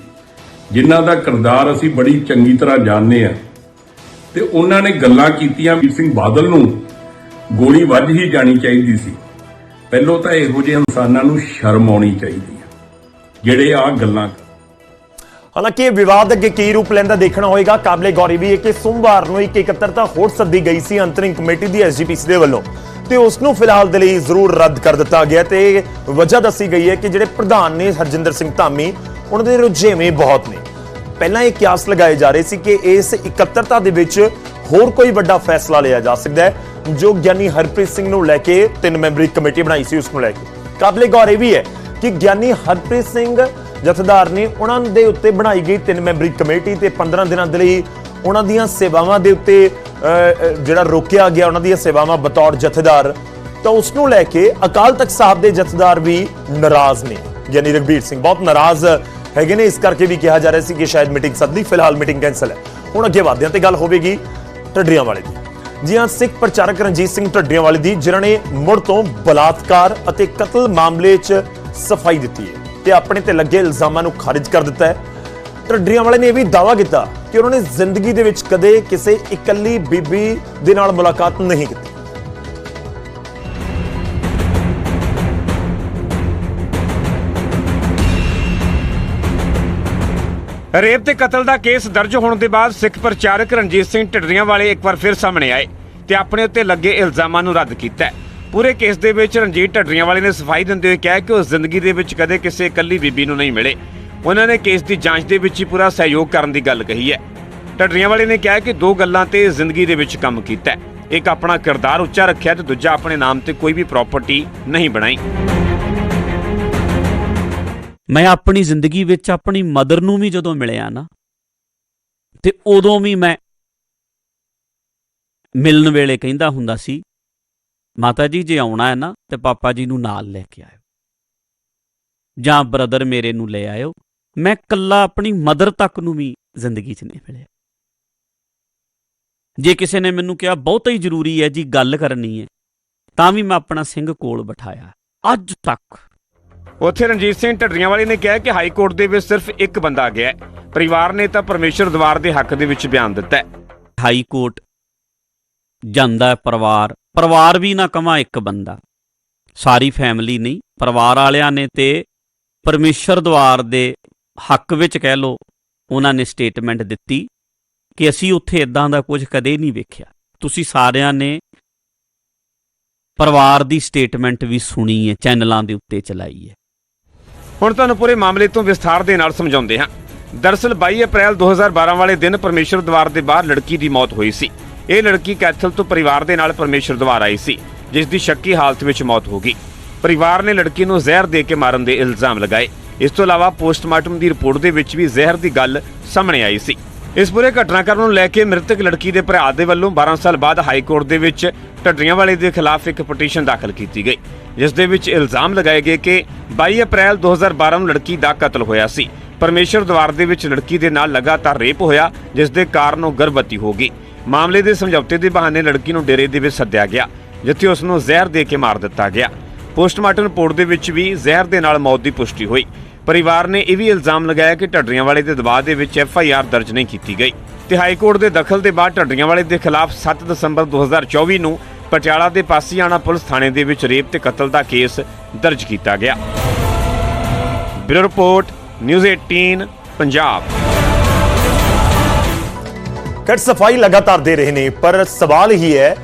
ਜਿਨ੍ਹਾਂ ਦਾ ਕਿਰਦਾਰ ਅਸੀਂ ਬੜੀ ਚੰਗੀ ਤਰ੍ਹਾਂ ਜਾਣਦੇ ਆ ਤੇ ਉਹਨਾਂ ਨੇ ਗੱਲਾਂ ਕੀਤੀਆਂ ਵੀਰ ਸਿੰਘ ਬਾਦਲ ਨੂੰ ਗੋਲੀ ਵੱਜ ਹੀ ਜਾਣੀ ਚਾਹੀਦੀ ਸੀ। ਪਹਿਲੋਂ ਤਾਂ ਇਹੋ ਜਿਹੇ ਇਨਸਾਨਾਂ ਨੂੰ ਸ਼ਰਮ ਆਉਣੀ ਚਾਹੀਦੀ ਹੈ ਜਿਹੜੇ ਆ ਗੱਲਾਂ ਹਾਲਾਂਕਿ ਇਹ ਵਿਵਾਦ ਅੱਗੇ ਕੀ ਰੂਪ ਲੈਂਦਾ ਦੇਖਣਾ ਹੋਏਗਾ। ਕਾਬਲੇ ਗੌਰ ਇਹ ਵੀ ਹੈ ਕਿ ਸੋਮਵਾਰ ਨੂੰ ਇੱਕ ਇਕੱਤਰਤਾ ਹੋਰ ਸੱਦੀ ਗਈ ਸੀ ਅੰਤਰਿੰਗ ਕਮੇਟੀ ਦੀ ਐਸਜੀਪੀਸੀ ਦੇ ਵੱਲੋਂ। ਤੇ ਉਸ ਨੂੰ ਫਿਲਹਾਲ ਦੇ ਲਈ ਜ਼ਰੂਰ ਰੱਦ ਕਰ ਦਿੱਤਾ ਗਿਆ ਤੇ ਵਜ੍ਹਾ ਦੱਸੀ ਗਈ ਹੈ ਕਿ ਜਿਹੜੇ ਪ੍ਰਧਾਨ ਨੇ ਹਰਜਿੰਦਰ ਸਿੰਘ ਧਾਮੀ, ਉਹਨਾਂ ਦੇ ਰੁਝੇਵੇਂ ਬਹੁਤ ਨੇ। ਪਹਿਲਾਂ ਇਹ ਕਿਆਸ ਲਗਾਏ ਜਾ ਰਹੇ ਸੀ ਕਿ ਇਸ ਇਕੱਤਰਤਾ ਦੇ ਵਿੱਚ ਹੋਰ ਕੋਈ ਵੱਡਾ ਫੈਸਲਾ ਲਿਆ ਜਾ ਸਕਦਾ ਹੈ, ਜੋ ਗਿਆਨੀ ਹਰਪ੍ਰੀਤ ਸਿੰਘ ਨੂੰ ਲੈ ਕੇ ਤਿੰਨ ਮੈਂਬਰੀ ਕਮੇਟੀ ਬਣਾਈ ਸੀ ਉਸ ਨੂੰ ਲੈ ਕੇ। ਕਾਬਲੇ ਗੌਰ ਇਹ ਵੀ ਹੈ ਕਿ ਗਿਆਨੀ ਹਰਪ੍ਰੀਤ ਸਿੰਘ ਜਥੇਦਾਰ ਨੇ ਉਹਨਾਂ ਦੇ ਉੱਤੇ ਬਣਾਈ ਗਈ ਤਿੰਨ ਮੈਂਬਰੀ ਕਮੇਟੀ ਤੇ 15 ਦਿਨਾਂ ਦੇ ਲਈ ਉਹਨਾਂ ਦੀਆਂ ਸੇਵਾਵਾਂ ਦੇ ਉੱਤੇ ਜਿਹੜਾ ਰੋਕਿਆ ਗਿਆ ਉਹਨਾਂ ਦੀਆਂ ਸੇਵਾਵਾਂ ਬਤੌਰ ਜਥੇਦਾਰ। ਤਾਂ ਉਸ ਨੂੰ ਲੈ ਕੇ ਅਕਾਲ ਤਖਤ ਸਾਹਿਬ ਦੇ ਜਥੇਦਾਰ ਵੀ ਨਾਰਾਜ਼ ਨੇ। ਯਾਨੀ ਰਗਬੀਰ ਸਿੰਘ ਬਹੁਤ ਨਾਰਾਜ਼ ਹੈਗੇ ਨੇ, ਇਸ ਕਰਕੇ ਵੀ ਕਿਹਾ ਜਾ ਰਿਹਾ ਸੀ ਕਿ ਸ਼ਾਇਦ ਮੀਟਿੰਗ ਸੱਦੀ, ਫਿਲਹਾਲ ਮੀਟਿੰਗ ਕੈਨਸਲ ਹੈ। ਹੁਣ ਅੱਗੇ ਵਧਦੇ ਹਾਂ ਤੇ ਗੱਲ ਹੋਵੇਗੀ ਢੱਡਰੀਆਂ ਵਾਲੇ ਦੀ। ਜੀ ਹਾਂ ਸਿੱਖ ਪ੍ਰਚਾਰਕ ਰਣਜੀਤ ਸਿੰਘ ਢੱਡਰੀਆਂ ਵਾਲੇ ਦੀ, ਜਿਨ੍ਹਾਂ ਨੇ ਮੁੜ ਤੋਂ ਬਲਾਤਕਾਰ ਅਤੇ ਕਤਲ ਮਾਮਲੇ 'ਚ ਸਫ਼ਾਈ ਦਿੱਤੀ ਹੈ। ਤੇ ਆਪਣੇ ਤੇ ਲੱਗੇ ਇਲਜ਼ਾਮਾਂ ਨੂੰ ਖਾਰਿਜ ਕਰ ਦਿੱਤਾ ਹੈ। ਢੱਡਰੀਆਂ ਵਾਲੇ ਨੇ ਇਹ ਵੀ ਦਾਅਵਾ ਕੀਤਾ ਕਿ ਉਹਨਾਂ ਨੇ ਜ਼ਿੰਦਗੀ ਦੇ ਵਿੱਚ ਕਦੇ ਕਿਸੇ ਇਕੱਲੀ ਬੀਬੀ ਦੇ ਨਾਲ ਮੁਲਾਕਾਤ ਨਹੀਂ ਕੀਤੀ। ਰੇਪ ਤੇ ਕਤਲ ਦਾ ਕੇਸ ਦਰਜ ਹੋਣ ਦੇ ਬਾਅਦ ਸਿੱਖ ਪ੍ਰਚਾਰਕ ਰਣਜੀਤ ਸਿੰਘ ਢਿੱਡਰੀਆਂ ਵਾਲੇ ਇੱਕ ਵਾਰ ਫਿਰ ਸਾਹਮਣੇ ਆਏ ਤੇ ਆਪਣੇ ਉੱਤੇ ਲੱਗੇ ਇਲਜ਼ਾਮਾਂ ਨੂੰ ਰੱਦ ਕੀਤਾ ਪੂਰੇ ਕੇਸ ਦੇ ਵਿੱਚ ਰਣਜੀਤ ਢੱਡਰੀਆਂ ਵਾਲੇ ਨੇ ਸਫ਼ਾਈ ਦਿੰਦੇ ਹੋਏ ਕਿਹਾ ਕਿ ਉਹ ਜ਼ਿੰਦਗੀ ਦੇ ਵਿੱਚ ਕਦੇ ਕਿਸੇ ਇਕੱਲੀ ਬੀਬੀ ਨੂੰ ਨਹੀਂ ਮਿਲੇ। ਉਹਨਾਂ ਨੇ ਕੇਸ ਦੀ ਜਾਂਚ ਦੇ ਵਿੱਚ ਹੀ ਪੂਰਾ ਸਹਿਯੋਗ ਕਰਨ ਦੀ ਗੱਲ ਕਹੀ ਹੈ। ਢੱਡਰੀਆਂ ਵਾਲੇ ਨੇ ਕਿਹਾ ਕਿ ਦੋ ਗੱਲਾਂ ਤੇ ਜ਼ਿੰਦਗੀ ਦੇ ਵਿੱਚ ਕੰਮ ਕੀਤਾ ਹੈ। ਇੱਕ ਆਪਣਾ ਕਿਰਦਾਰ ਉੱਚਾ ਰੱਖਿਆ ਤੇ ਦੂਜਾ ਆਪਣੇ ਨਾਮ ਤੇ ਕੋਈ ਵੀ ਪ੍ਰਾਪਰਟੀ ਨਹੀਂ ਬਣਾਈ। ਮੈਂ ਆਪਣੀ ਜ਼ਿੰਦਗੀ ਵਿੱਚ ਆਪਣੀ ਮਦਰ ਨੂੰ ਵੀ ਜਦੋਂ ਮਿਲਿਆ ਨਾ, ਤੇ ਉਦੋਂ ਵੀ ਮੈਂ ਮਿਲਣ ਵੇਲੇ ਕਹਿੰਦਾ ਹੁੰਦਾ ਸੀ ਮਾਤਾ ਜੀ ਜੇ ਆਉਣਾ ਹੈ ਨਾ ਤੇ ਪਾਪਾ ਜੀ ਨੂੰ ਨਾਲ ਲੈ ਕੇ ਆਇਓ। ਜਾਂ ਬ੍ਰਦਰ ਮੇਰੇ ਨੂੰ ਲੈ ਆਇਓ। ਮੈਂ ਕੱਲਾ ਆਪਣੀ ਮਦਰ ਤੱਕ ਨੂੰ ਵੀ ਜ਼ਿੰਦਗੀ 'ਚ ਨਹੀਂ ਮਿਲਿਆ। ਜੇ ਕਿਸੇ ਨੇ ਮੈਨੂੰ ਕਿਹਾ ਬਹੁਤਾ ਹੀ ਜ਼ਰੂਰੀ ਹੈ ਜੀ ਗੱਲ ਕਰਨੀ ਹੈ ਤਾਂ ਵੀ ਮੈਂ ਆਪਣਾ ਸਿੰਘ ਕੋਲ ਬਿਠਾਇਆ। ਅੱਜ ਤੱਕ ਉੱਥੇ ਰਣਜੀਤ ਸਿੰਘ ਢੱਡਰੀਆਂ ਵਾਲੇ ਨੇ ਕਿਹਾ ਕਿ ਹਾਈ ਕੋਰਟ ਦੇ ਵਿੱਚ ਸਿਰਫ ਇੱਕ ਬੰਦਾ ਗਿਆ ਹੈ। ਪਰਿਵਾਰ ਨੇ ਤਾਂ ਪਰਮੇਸ਼ਰ ਦਵਾਰ ਦੇ ਹੱਕ ਦੇ ਵਿੱਚ ਬਿਆਨ ਦਿੱਤਾ ਹੈ। ਹਾਈ ਕੋਰਟ ਜਾਂਦਾ ਪਰਿਵਾਰ ਪਰਿਵਾਰ ਵੀ ਨਾ ਕਮਾ ਇੱਕ ਬੰਦਾ। ਸਾਰੀ ਫੈਮਿਲੀ ਨਹੀਂ, ਪਰਿਵਾਰ ਵਾਲਿਆਂ ਨੇ ਤੇ ਪਰਮੇਸ਼ਰ ਦਵਾਰ ਦੇ ਹੱਕ ਵਿੱਚ ਕਹਿ ਲੋ ਉਹਨਾਂ ਨੇ ਸਟੇਟਮੈਂਟ ਦਿੱਤੀ ਕਿ ਅਸੀਂ ਉੱਥੇ ਇਦਾਂ ਦਾ ਕੁਝ ਕਦੇ ਨਹੀਂ ਵੇਖਿਆ। ਤੁਸੀਂ ਸਾਰਿਆਂ ਨੇ ਪਰਿਵਾਰ ਦੀ ਸਟੇਟਮੈਂਟ ਵੀ ਸੁਣੀ ਹੈ, ਚੈਨਲਾਂ ਦੇ ਉੱਤੇ ਚਲਾਈ ਹੈ। ਹੁਣ ਤੁਹਾਨੂੰ ਪੂਰੇ ਮਾਮਲੇ ਤੋਂ ਵਿਸਥਾਰ ਦੇ ਨਾਲ ਸਮਝਾਉਂਦੇ ਹਾਂ। ਦਰਅਸਲ 22 ਅਪ੍ਰੈਲ 2012 ਵਾਲੇ ਦਿਨ ਪਰਮੇਸ਼ਰ ਦਵਾਰ ਦੇ ਬਾਹਰ ਲੜਕੀ ਦੀ ਮੌਤ ਹੋਈ ਸੀ। ਇਹ ਲੜਕੀ ਕੈਥਲ ਤੋਂ ਪਰਿਵਾਰ ਦੇ ਨਾਲ ਪਰਮੇਸ਼ਰ ਦੁਆਰ ਆਈ ਸੀ, ਜਿਸ ਦੀ ਸ਼ੱਕੀ ਹਾਲਤ ਵਿੱਚ ਮੌਤ ਹੋ ਗਈ। ਪਰਿਵਾਰ ਨੇ ਲੜਕੀ ਨੂੰ ਜ਼ਹਿਰ ਦੇ ਕੇ ਮਾਰਨ ਦੇ ਇਲਜ਼ਾਮ ਲਗਾਏ। ਇਸ ਤੋਂ ਇਲਾਵਾ ਪੋਸਟਮਾਰਟਮ ਦੀ ਰਿਪੋਰਟ ਦੇ ਵਿੱਚ ਵੀ ਜ਼ਹਿਰ ਦੀ ਗੱਲ ਸਾਹਮਣੇ ਆਈ ਸੀ। ਇਸ ਪੂਰੇ ਘਟਨਾਕ੍ਰਮ ਨੂੰ ਲੈ ਕੇ ਮ੍ਰਿਤਕ ਲੜਕੀ ਦੇ ਭਰਾ ਦੇ ਵੱਲੋਂ 12 ਸਾਲ ਬਾਅਦ ਹਾਈ ਕੋਰਟ ਦੇ ਵਿੱਚ ਢੱਡਰੀਆਂ ਵਾਲੇ ਦੇ ਖਿਲਾਫ ਇੱਕ ਪਟੀਸ਼ਨ ਦਾਖਲ ਕੀਤੀ ਗਈ, ਜਿਸ ਦੇ ਵਿੱਚ ਇਲਜ਼ਾਮ ਲਗਾਏ ਗਏ ਕਿ 22 ਅਪ੍ਰੈਲ 2012 ਨੂੰ ਲੜਕੀ ਦਾ ਕਤਲ ਹੋਇਆ ਸੀ। ਪਰਮੇਸ਼ਰ ਦਵਾਰ ਦੇ ਵਿੱਚ ਲੜਕੀ ਦੇ ਨਾਲ ਲਗਾਤਾਰ ਰੇਪ ਹੋਇਆ, ਜਿਸ ਦੇ ਕਾਰਨ ਉਹ ਗਰਭਵਤੀ ਹੋ ਗਈ। ਮਾਮਲੇ ਦੇ ਸਮਝੌਤੇ ਦੇ ਬਹਾਨੇ ਲੜਕੀ ਨੂੰ ਡੇਰੇ ਦੇ ਵਿੱਚ ਸੱਦਿਆ ਗਿਆ, ਜਿੱਥੇ ਉਸ ਨੂੰ ਜ਼ਹਿਰ ਦੇ ਕੇ ਮਾਰ ਦਿੱਤਾ ਗਿਆ। ਪੋਸਟਮਾਰਟਮ ਰਿਪੋਰਟ ਦੇ ਵਿੱਚ ਵੀ ਜ਼ਹਿਰ ਦੇ ਨਾਲ ਮੌਤ ਦੀ ਪੁਸ਼ਟੀ ਹੋਈ। ਪਰਿਵਾਰ ਨੇ ਇਹ ਵੀ ਇਲਜ਼ਾਮ ਲਗਾਇਆ ਕਿ ਢੱਡਰੀਆਂ ਵਾਲੇ ਦੇ ਦਬਾਅ ਦੇ ਵਿੱਚ ਐਫ ਆਈ ਆਰ ਦਰਜ ਨਹੀਂ ਕੀਤੀ ਗਈ। ਤੇ ਹਾਈ ਕੋਰਟ ਦੇ ਦਖਲ ਦੇ ਬਾਅਦ ਢੱਡਰੀਆਂ ਵਾਲੇ ਦੇ ਖਿਲਾਫ 7 ਦਸੰਬਰ 2024 ਨੂੰ ਪਟਿਆਲਾ ਦੇ ਪਾਸੀਆਣਾ ਪੁਲਿਸ ਥਾਣੇ ਦੇ ਵਿੱਚ ਰੇਪ ਤੇ ਕਤਲ ਦਾ ਕੇਸ ਦਰਜ ਕੀਤਾ ਗਿਆ। Bureau report, news 18 Punjab. ਕੱਟ ਸਫ਼ਾਈ ਲਗਾਤਾਰ ਦੇ ਰਹੇ ਨੇ, ਪਰ ਸਵਾਲ ਹੀ ਹੈ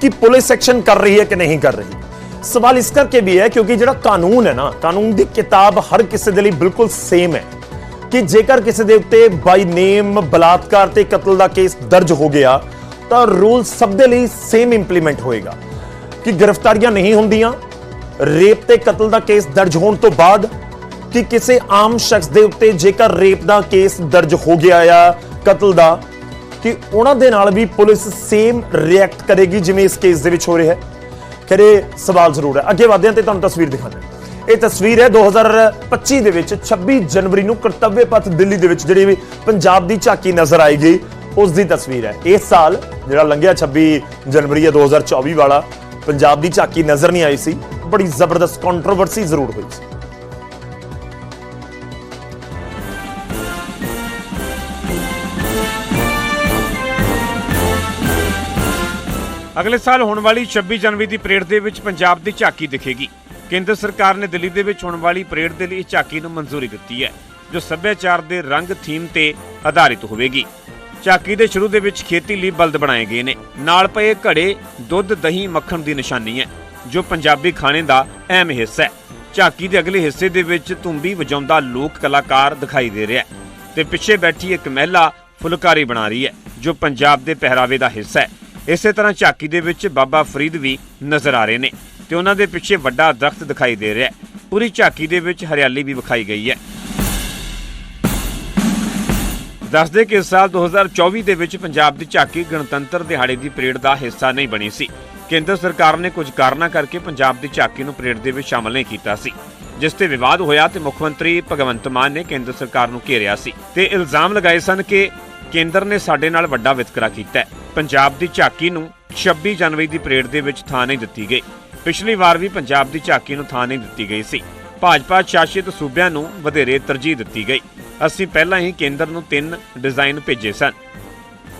ਕਿ ਪੁਲਿਸ ਐਕਸ਼ਨ ਕਰ ਰਹੀ ਹੈ ਕਿ ਨਹੀਂ ਕਰ ਰਹੀ? ਸਵਾਲ ਇਸ ਕਰਕੇ ਵੀ ਹੈ ਕਿਉਂਕਿ ਜਿਹੜਾ ਕਾਨੂੰਨ ਹੈ ਨਾ, ਕਾਨੂੰਨ ਦੀ ਕਿਤਾਬ ਹਰ ਕਿਸੇ ਦੇ ਲਈ ਬਿਲਕੁਲ ਸੇਮ ਹੈ ਕਿ ਜੇਕਰ ਕਿਸੇ ਦੇ ਉੱਤੇ ਬਾਈ ਨੇਮ ਬਲਾਤਕਾਰ ਤੇ ਕਤਲ ਦਾ ਕੇਸ ਦਰਜ ਹੋ ਗਿਆ, ਤਾਂ ਰੂਲ ਸਭ ਦੇ ਲਈ ਸੇਮ ਇੰਪਲੀਮੈਂਟ ਹੋਏਗਾ ਕਿ ਗ੍ਰਿਫਤਾਰੀਆਂ ਨਹੀਂ ਹੁੰਦੀਆਂ ਰੇਪ ਤੇ ਕਤਲ ਦਾ ਕੇਸ ਦਰਜ ਹੋਣ ਤੋਂ ਬਾਅਦ ਕਿ ਕਿਸੇ ਆਮ ਸ਼ਖਸ ਦੇ ਉੱਤੇ ਜੇਕਰ ਰੇਪ ਦਾ ਕੇਸ ਦਰਜ ਹੋ ਗਿਆ ਆ, ਕਤਲ ਦਾ ਕਿ ਉਹਨਾਂ ਦੇ ਨਾਲ ਵੀ ਪੁਲਿਸ ਸੇਮ ਰਿਐਕਟ ਕਰੇਗੀ ਜਿਵੇਂ ਇਸ ਕੇਸ ਦੇ ਵਿੱਚ ਹੋ ਰਿਹਾ ਹੈ। ਖਰੇ ਸਵਾਲ ਜ਼ਰੂਰ ਹੈ। ਅੱਗੇ ਵਧਦੇ ਹਾਂ ਤੇ ਤੁਹਾਨੂੰ ਤਸਵੀਰ ਦਿਖਾਉਂਦੇ ਹਾਂ। ਇਹ ਤਸਵੀਰ ਹੈ 2025 ਦੇ ਵਿੱਚ 26 ਜਨਵਰੀ ਨੂੰ ਕਰਤੱਵਯ ਪਥ ਦਿੱਲੀ ਦੇ ਵਿੱਚ ਜਿਹੜੀ ਵੀ ਪੰਜਾਬ ਦੀ ਝਾਕੀ ਨਜ਼ਰ ਆਏਗੀ ਉਸ ਦੀ ਤਸਵੀਰ ਹੈ। ਇਸ ਸਾਲ ਜਿਹੜਾ ਲੰਘਿਆ 26 ਜਨਵਰੀ ਹੈ 2024 ਵਾਲਾ, ਪੰਜਾਬ ਦੀ ਝਾਕੀ ਨਜ਼ਰ ਨਹੀਂ ਆਈ ਸੀ। ਬੜੀ ਜ਼ਬਰਦਸਤ ਕੰਟਰੋਵਰਸੀ ਜ਼ਰੂਰ ਹੋਈ ਸੀ। ਅਗਲੇ ਸਾਲ ਹੋਣ ਵਾਲੀ 26 ਜਨਵਰੀ ਦੀ ਪਰੇਡ ਦੇ ਵਿੱਚ ਪੰਜਾਬ ਦੀ ਝਾਕੀ ਦਿਖੇਗੀ। ਕੇਂਦਰ ਸਰਕਾਰ ਨੇ ਦਿੱਲੀ ਦੇ ਵਿੱਚ ਹੋਣ ਵਾਲੀ ਪਰੇਡ ਦੇ ਲਈ ਝਾਕੀ ਨੂੰ ਮਨਜ਼ੂਰੀ ਦਿੱਤੀ ਹੈ, ਜੋ ਸੱਭਿਆਚਾਰ ਦੇ ਰੰਗ, ਥੀਮ ਤੇ ਆਧਾਰਿਤ ਹੋਵੇਗੀ। ਝਾਕੀ ਦੇ ਸ਼ੁਰੂ ਦੇ ਵਿੱਚ ਖੇਤੀ ਲਈ ਬਲਦ ਬਣਾਏ ਗਏ ਨੇ। ਨਾਲ ਪਏ ਘੜੇ, ਦੁੱਧ, ਦਹੀਂ, ਮੱਖਣ ਦੀ ਨਿਸ਼ਾਨੀ ਹੈ, ਜੋ ਪੰਜਾਬੀ ਖਾਣੇ ਦਾ ਅਹਿਮ ਹਿੱਸਾ ਹੈ। ਝਾਕੀ ਦੇ ਅਗਲੇ ਹਿੱਸੇ ਦੇ ਵਿੱਚ ਤੁੰਬੀ ਵਜਾਉਂਦਾ ਲੋਕ ਕਲਾਕਾਰ ਦਿਖਾਈ ਦੇ ਰਿਹਾ ਹੈ ਤੇ ਪਿੱਛੇ ਬੈਠੀ ਇੱਕ ਮਹਿਲਾ ਫੁਲਕਾਰੀ ਬਣਾ ਰਹੀ ਹੈ, ਜੋ ਪੰਜਾਬ ਦੇ ਪਹਿਰਾਵੇ ਦਾ ਹਿੱਸਾ ਹੈ। ਇਸੇ ਤਰ੍ਹਾਂ ਝਾਕੀ ਦੇ ਵਿੱਚ ਬਾਬਾ ਫਰੀਦ ਵੀ ਨਜ਼ਰ ਆ ਰਹੇ ਨੇ ਤੇ ਉਹਨਾਂ ਦੇ ਪਿੱਛੇ ਵੱਡਾ ਦਰਖਤ ਦਿਖਾਈ ਦੇ ਰਿਹਾ ਹੈ। ਪੂਰੀ ਝਾਕੀ ਦੇ ਵਿੱਚ ਹਰਿਆਲੀ ਵੀ ਵਿਖਾਈ ਗਈ ਹੈ। ਦੱਸਦੇ ਕਿ ਇਸ ਸਾਲ 2024 ਦੇ ਵਿੱਚ ਪੰਜਾਬ ਦੀ ਝਾਕੀ ਗਣਤੰਤਰ ਦਿਹਾੜੇ ਦੀ ਪਰੇਡ ਦਾ ਹਿੱਸਾ ਨਹੀਂ ਬਣੀ ਸੀ। ਕੇਂਦਰ ਸਰਕਾਰ ਨੇ ਕੁਝ ਕਾਰਨਾਂ ਕਰਕੇ ਪੰਜਾਬ ਦੀ ਝਾਕੀ ਨੂੰ ਪਰੇਡ ਦੇ ਵਿੱਚ ਸ਼ਾਮਲ ਨਹੀਂ ਕੀਤਾ ਸੀ, ਜਿਸ ਤੇ ਵਿਵਾਦ ਹੋਇਆ ਤੇ ਮੁੱਖ ਮੰਤਰੀ ਭਗਵੰਤ ਮਾਨ ਨੇ ਕੇਂਦਰ ਸਰਕਾਰ ਨੂੰ ਘੇਰਿਆ ਸੀ ਤੇ ਇਲਜ਼ਾਮ ਲਗਾਏ ਸਨ ਕਿ ਕੇਂਦਰ ਨੇ ਸਾਡੇ ਨਾਲ ਵੱਡਾ ਵਿਤਕਰਾ ਕੀਤਾ ਹੈ। ਪੰਜਾਬ ਦੀ ਝਾਕੀ ਨੂੰ 26 ਜਨਵਰੀ ਦੀ ਪਰੇਡ ਦੇ ਵਿੱਚ ਥਾਂ ਨਹੀਂ ਦਿੱਤੀ ਗਈ। ਪਿਛਲੀ ਵਾਰ ਵੀ ਪੰਜਾਬ ਦੀ ਝਾਕੀ ਨੂੰ ਥਾਂ ਨਹੀਂ ਦਿੱਤੀ ਗਈ ਸੀ। ਭਾਜਪਾ ਸ਼ਾਸਿਤ ਸੂਬਿਆਂ ਨੂੰ ਵਧੇਰੇ ਤਰਜੀਹ ਦਿੱਤੀ ਗਈ। ਅਸੀਂ ਪਹਿਲਾਂ ਹੀ ਕੇਂਦਰ ਨੂੰ ਤਿੰਨ ਡਿਜ਼ਾਈਨ ਭੇਜੇ ਸਨ।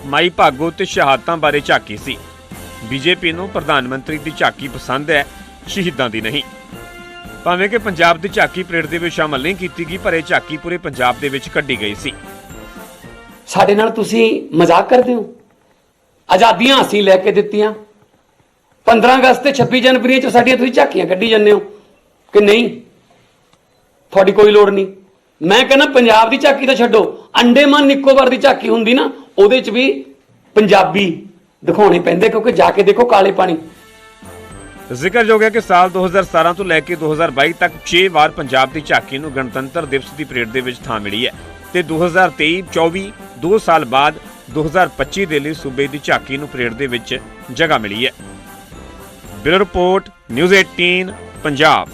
ਮਾਈ ਭਾਗੋ ਤੇ ਸ਼ਹਾਦਤਾਂ ਬਾਰੇ ਝਾਕੀ ਸੀ। ਬੀਜੇਪੀ ਨੂੰ ਪ੍ਰਧਾਨ ਮੰਤਰੀ ਦੀ ਝਾਕੀ ਪਸੰਦ ਹੈ, ਸ਼ਹੀਦਾਂ ਦੀ ਨਹੀਂ। ਭਾਵੇਂ ਕਿ ਪੰਜਾਬ ਦੀ ਝਾਕੀ ਪਰੇਡ ਦੇ ਵਿੱਚ ਸ਼ਾਮਲ ਨਹੀਂ ਕੀਤੀ ਗਈ, ਪਰ ਇਹ ਝਾਕੀ ਪੂਰੇ ਪੰਜਾਬ ਦੇ ਵਿੱਚ ਕੱਢੀ ਗਈ ਸੀ। ਸਾਡੇ ਨਾਲ ਤੁਸੀਂ ਮਜ਼ਾਕ ਕਰਦੇ ਹੋ? ਆਜ਼ਾਦੀਆਂ ਅਸੀਂ ਲੈ ਕੇ ਦਿੱਤੀਆਂ। 15 ਅਗਸਤ ਤੇ 26 ਜਨਵਰੀ ਚ ਸਾਡੀਆਂ ਤੁਸੀਂ ਝਾਕੀਆਂ ਕੱਢੀ ਜਾਂਦੇ ਹੋ। ਕਿ ਨਹੀਂ? ਤੁਹਾਡੀ ਕੋਈ ਲੋੜ ਨਹੀਂ। ਮੈਂ ਕਹਿੰਦਾ ਪੰਜਾਬ ਦੀ ਝਾਕੀ ਤਾਂ ਛੱਡੋ। ਅੰਡੇਮਾਨ ਨਿਕੋਬਾਰ ਦੀ ਝਾਕੀ ਹੁੰਦੀ ਨਾ, ਉਹਦੇ ਚ ਵੀ ਪੰਜਾਬੀ ਦਿਖਾਉਣੇ ਪੈਂਦੇ, ਕਿਉਂਕਿ ਜਾ ਕੇ ਦੇਖੋ ਕਾਲੇ ਪਾਣੀ। ਜ਼ਿਕਰਯੋਗ ਹੈ ਕਿ ਸਾਲ 2017 ਤੋਂ ਲੈ ਕੇ 2022 ਤੱਕ 6 ਵਾਰ ਪੰਜਾਬ ਦੀ ਝਾਕੀ ਨੂੰ ਗਣਤੰਤਰ ਦਿਵਸ ਦੀ ਪਰੇਡ ਦੇ ਵਿੱਚ ਥਾਂ ਮਿਲੀ ਹੈ। ਤੇ 2023-24 2 ਸਾਲ ਬਾਅਦ 2025 ਦੇ ਲਈ ਸੂਬੇ ਦੀ ਝਾਕੀ ਨੂੰ ਪਰੇਡ ਦੇ ਵਿੱਚ ਜਗ੍ਹਾ ਮਿਲੀ ਹੈ। Bureau report, news 18 Punjab.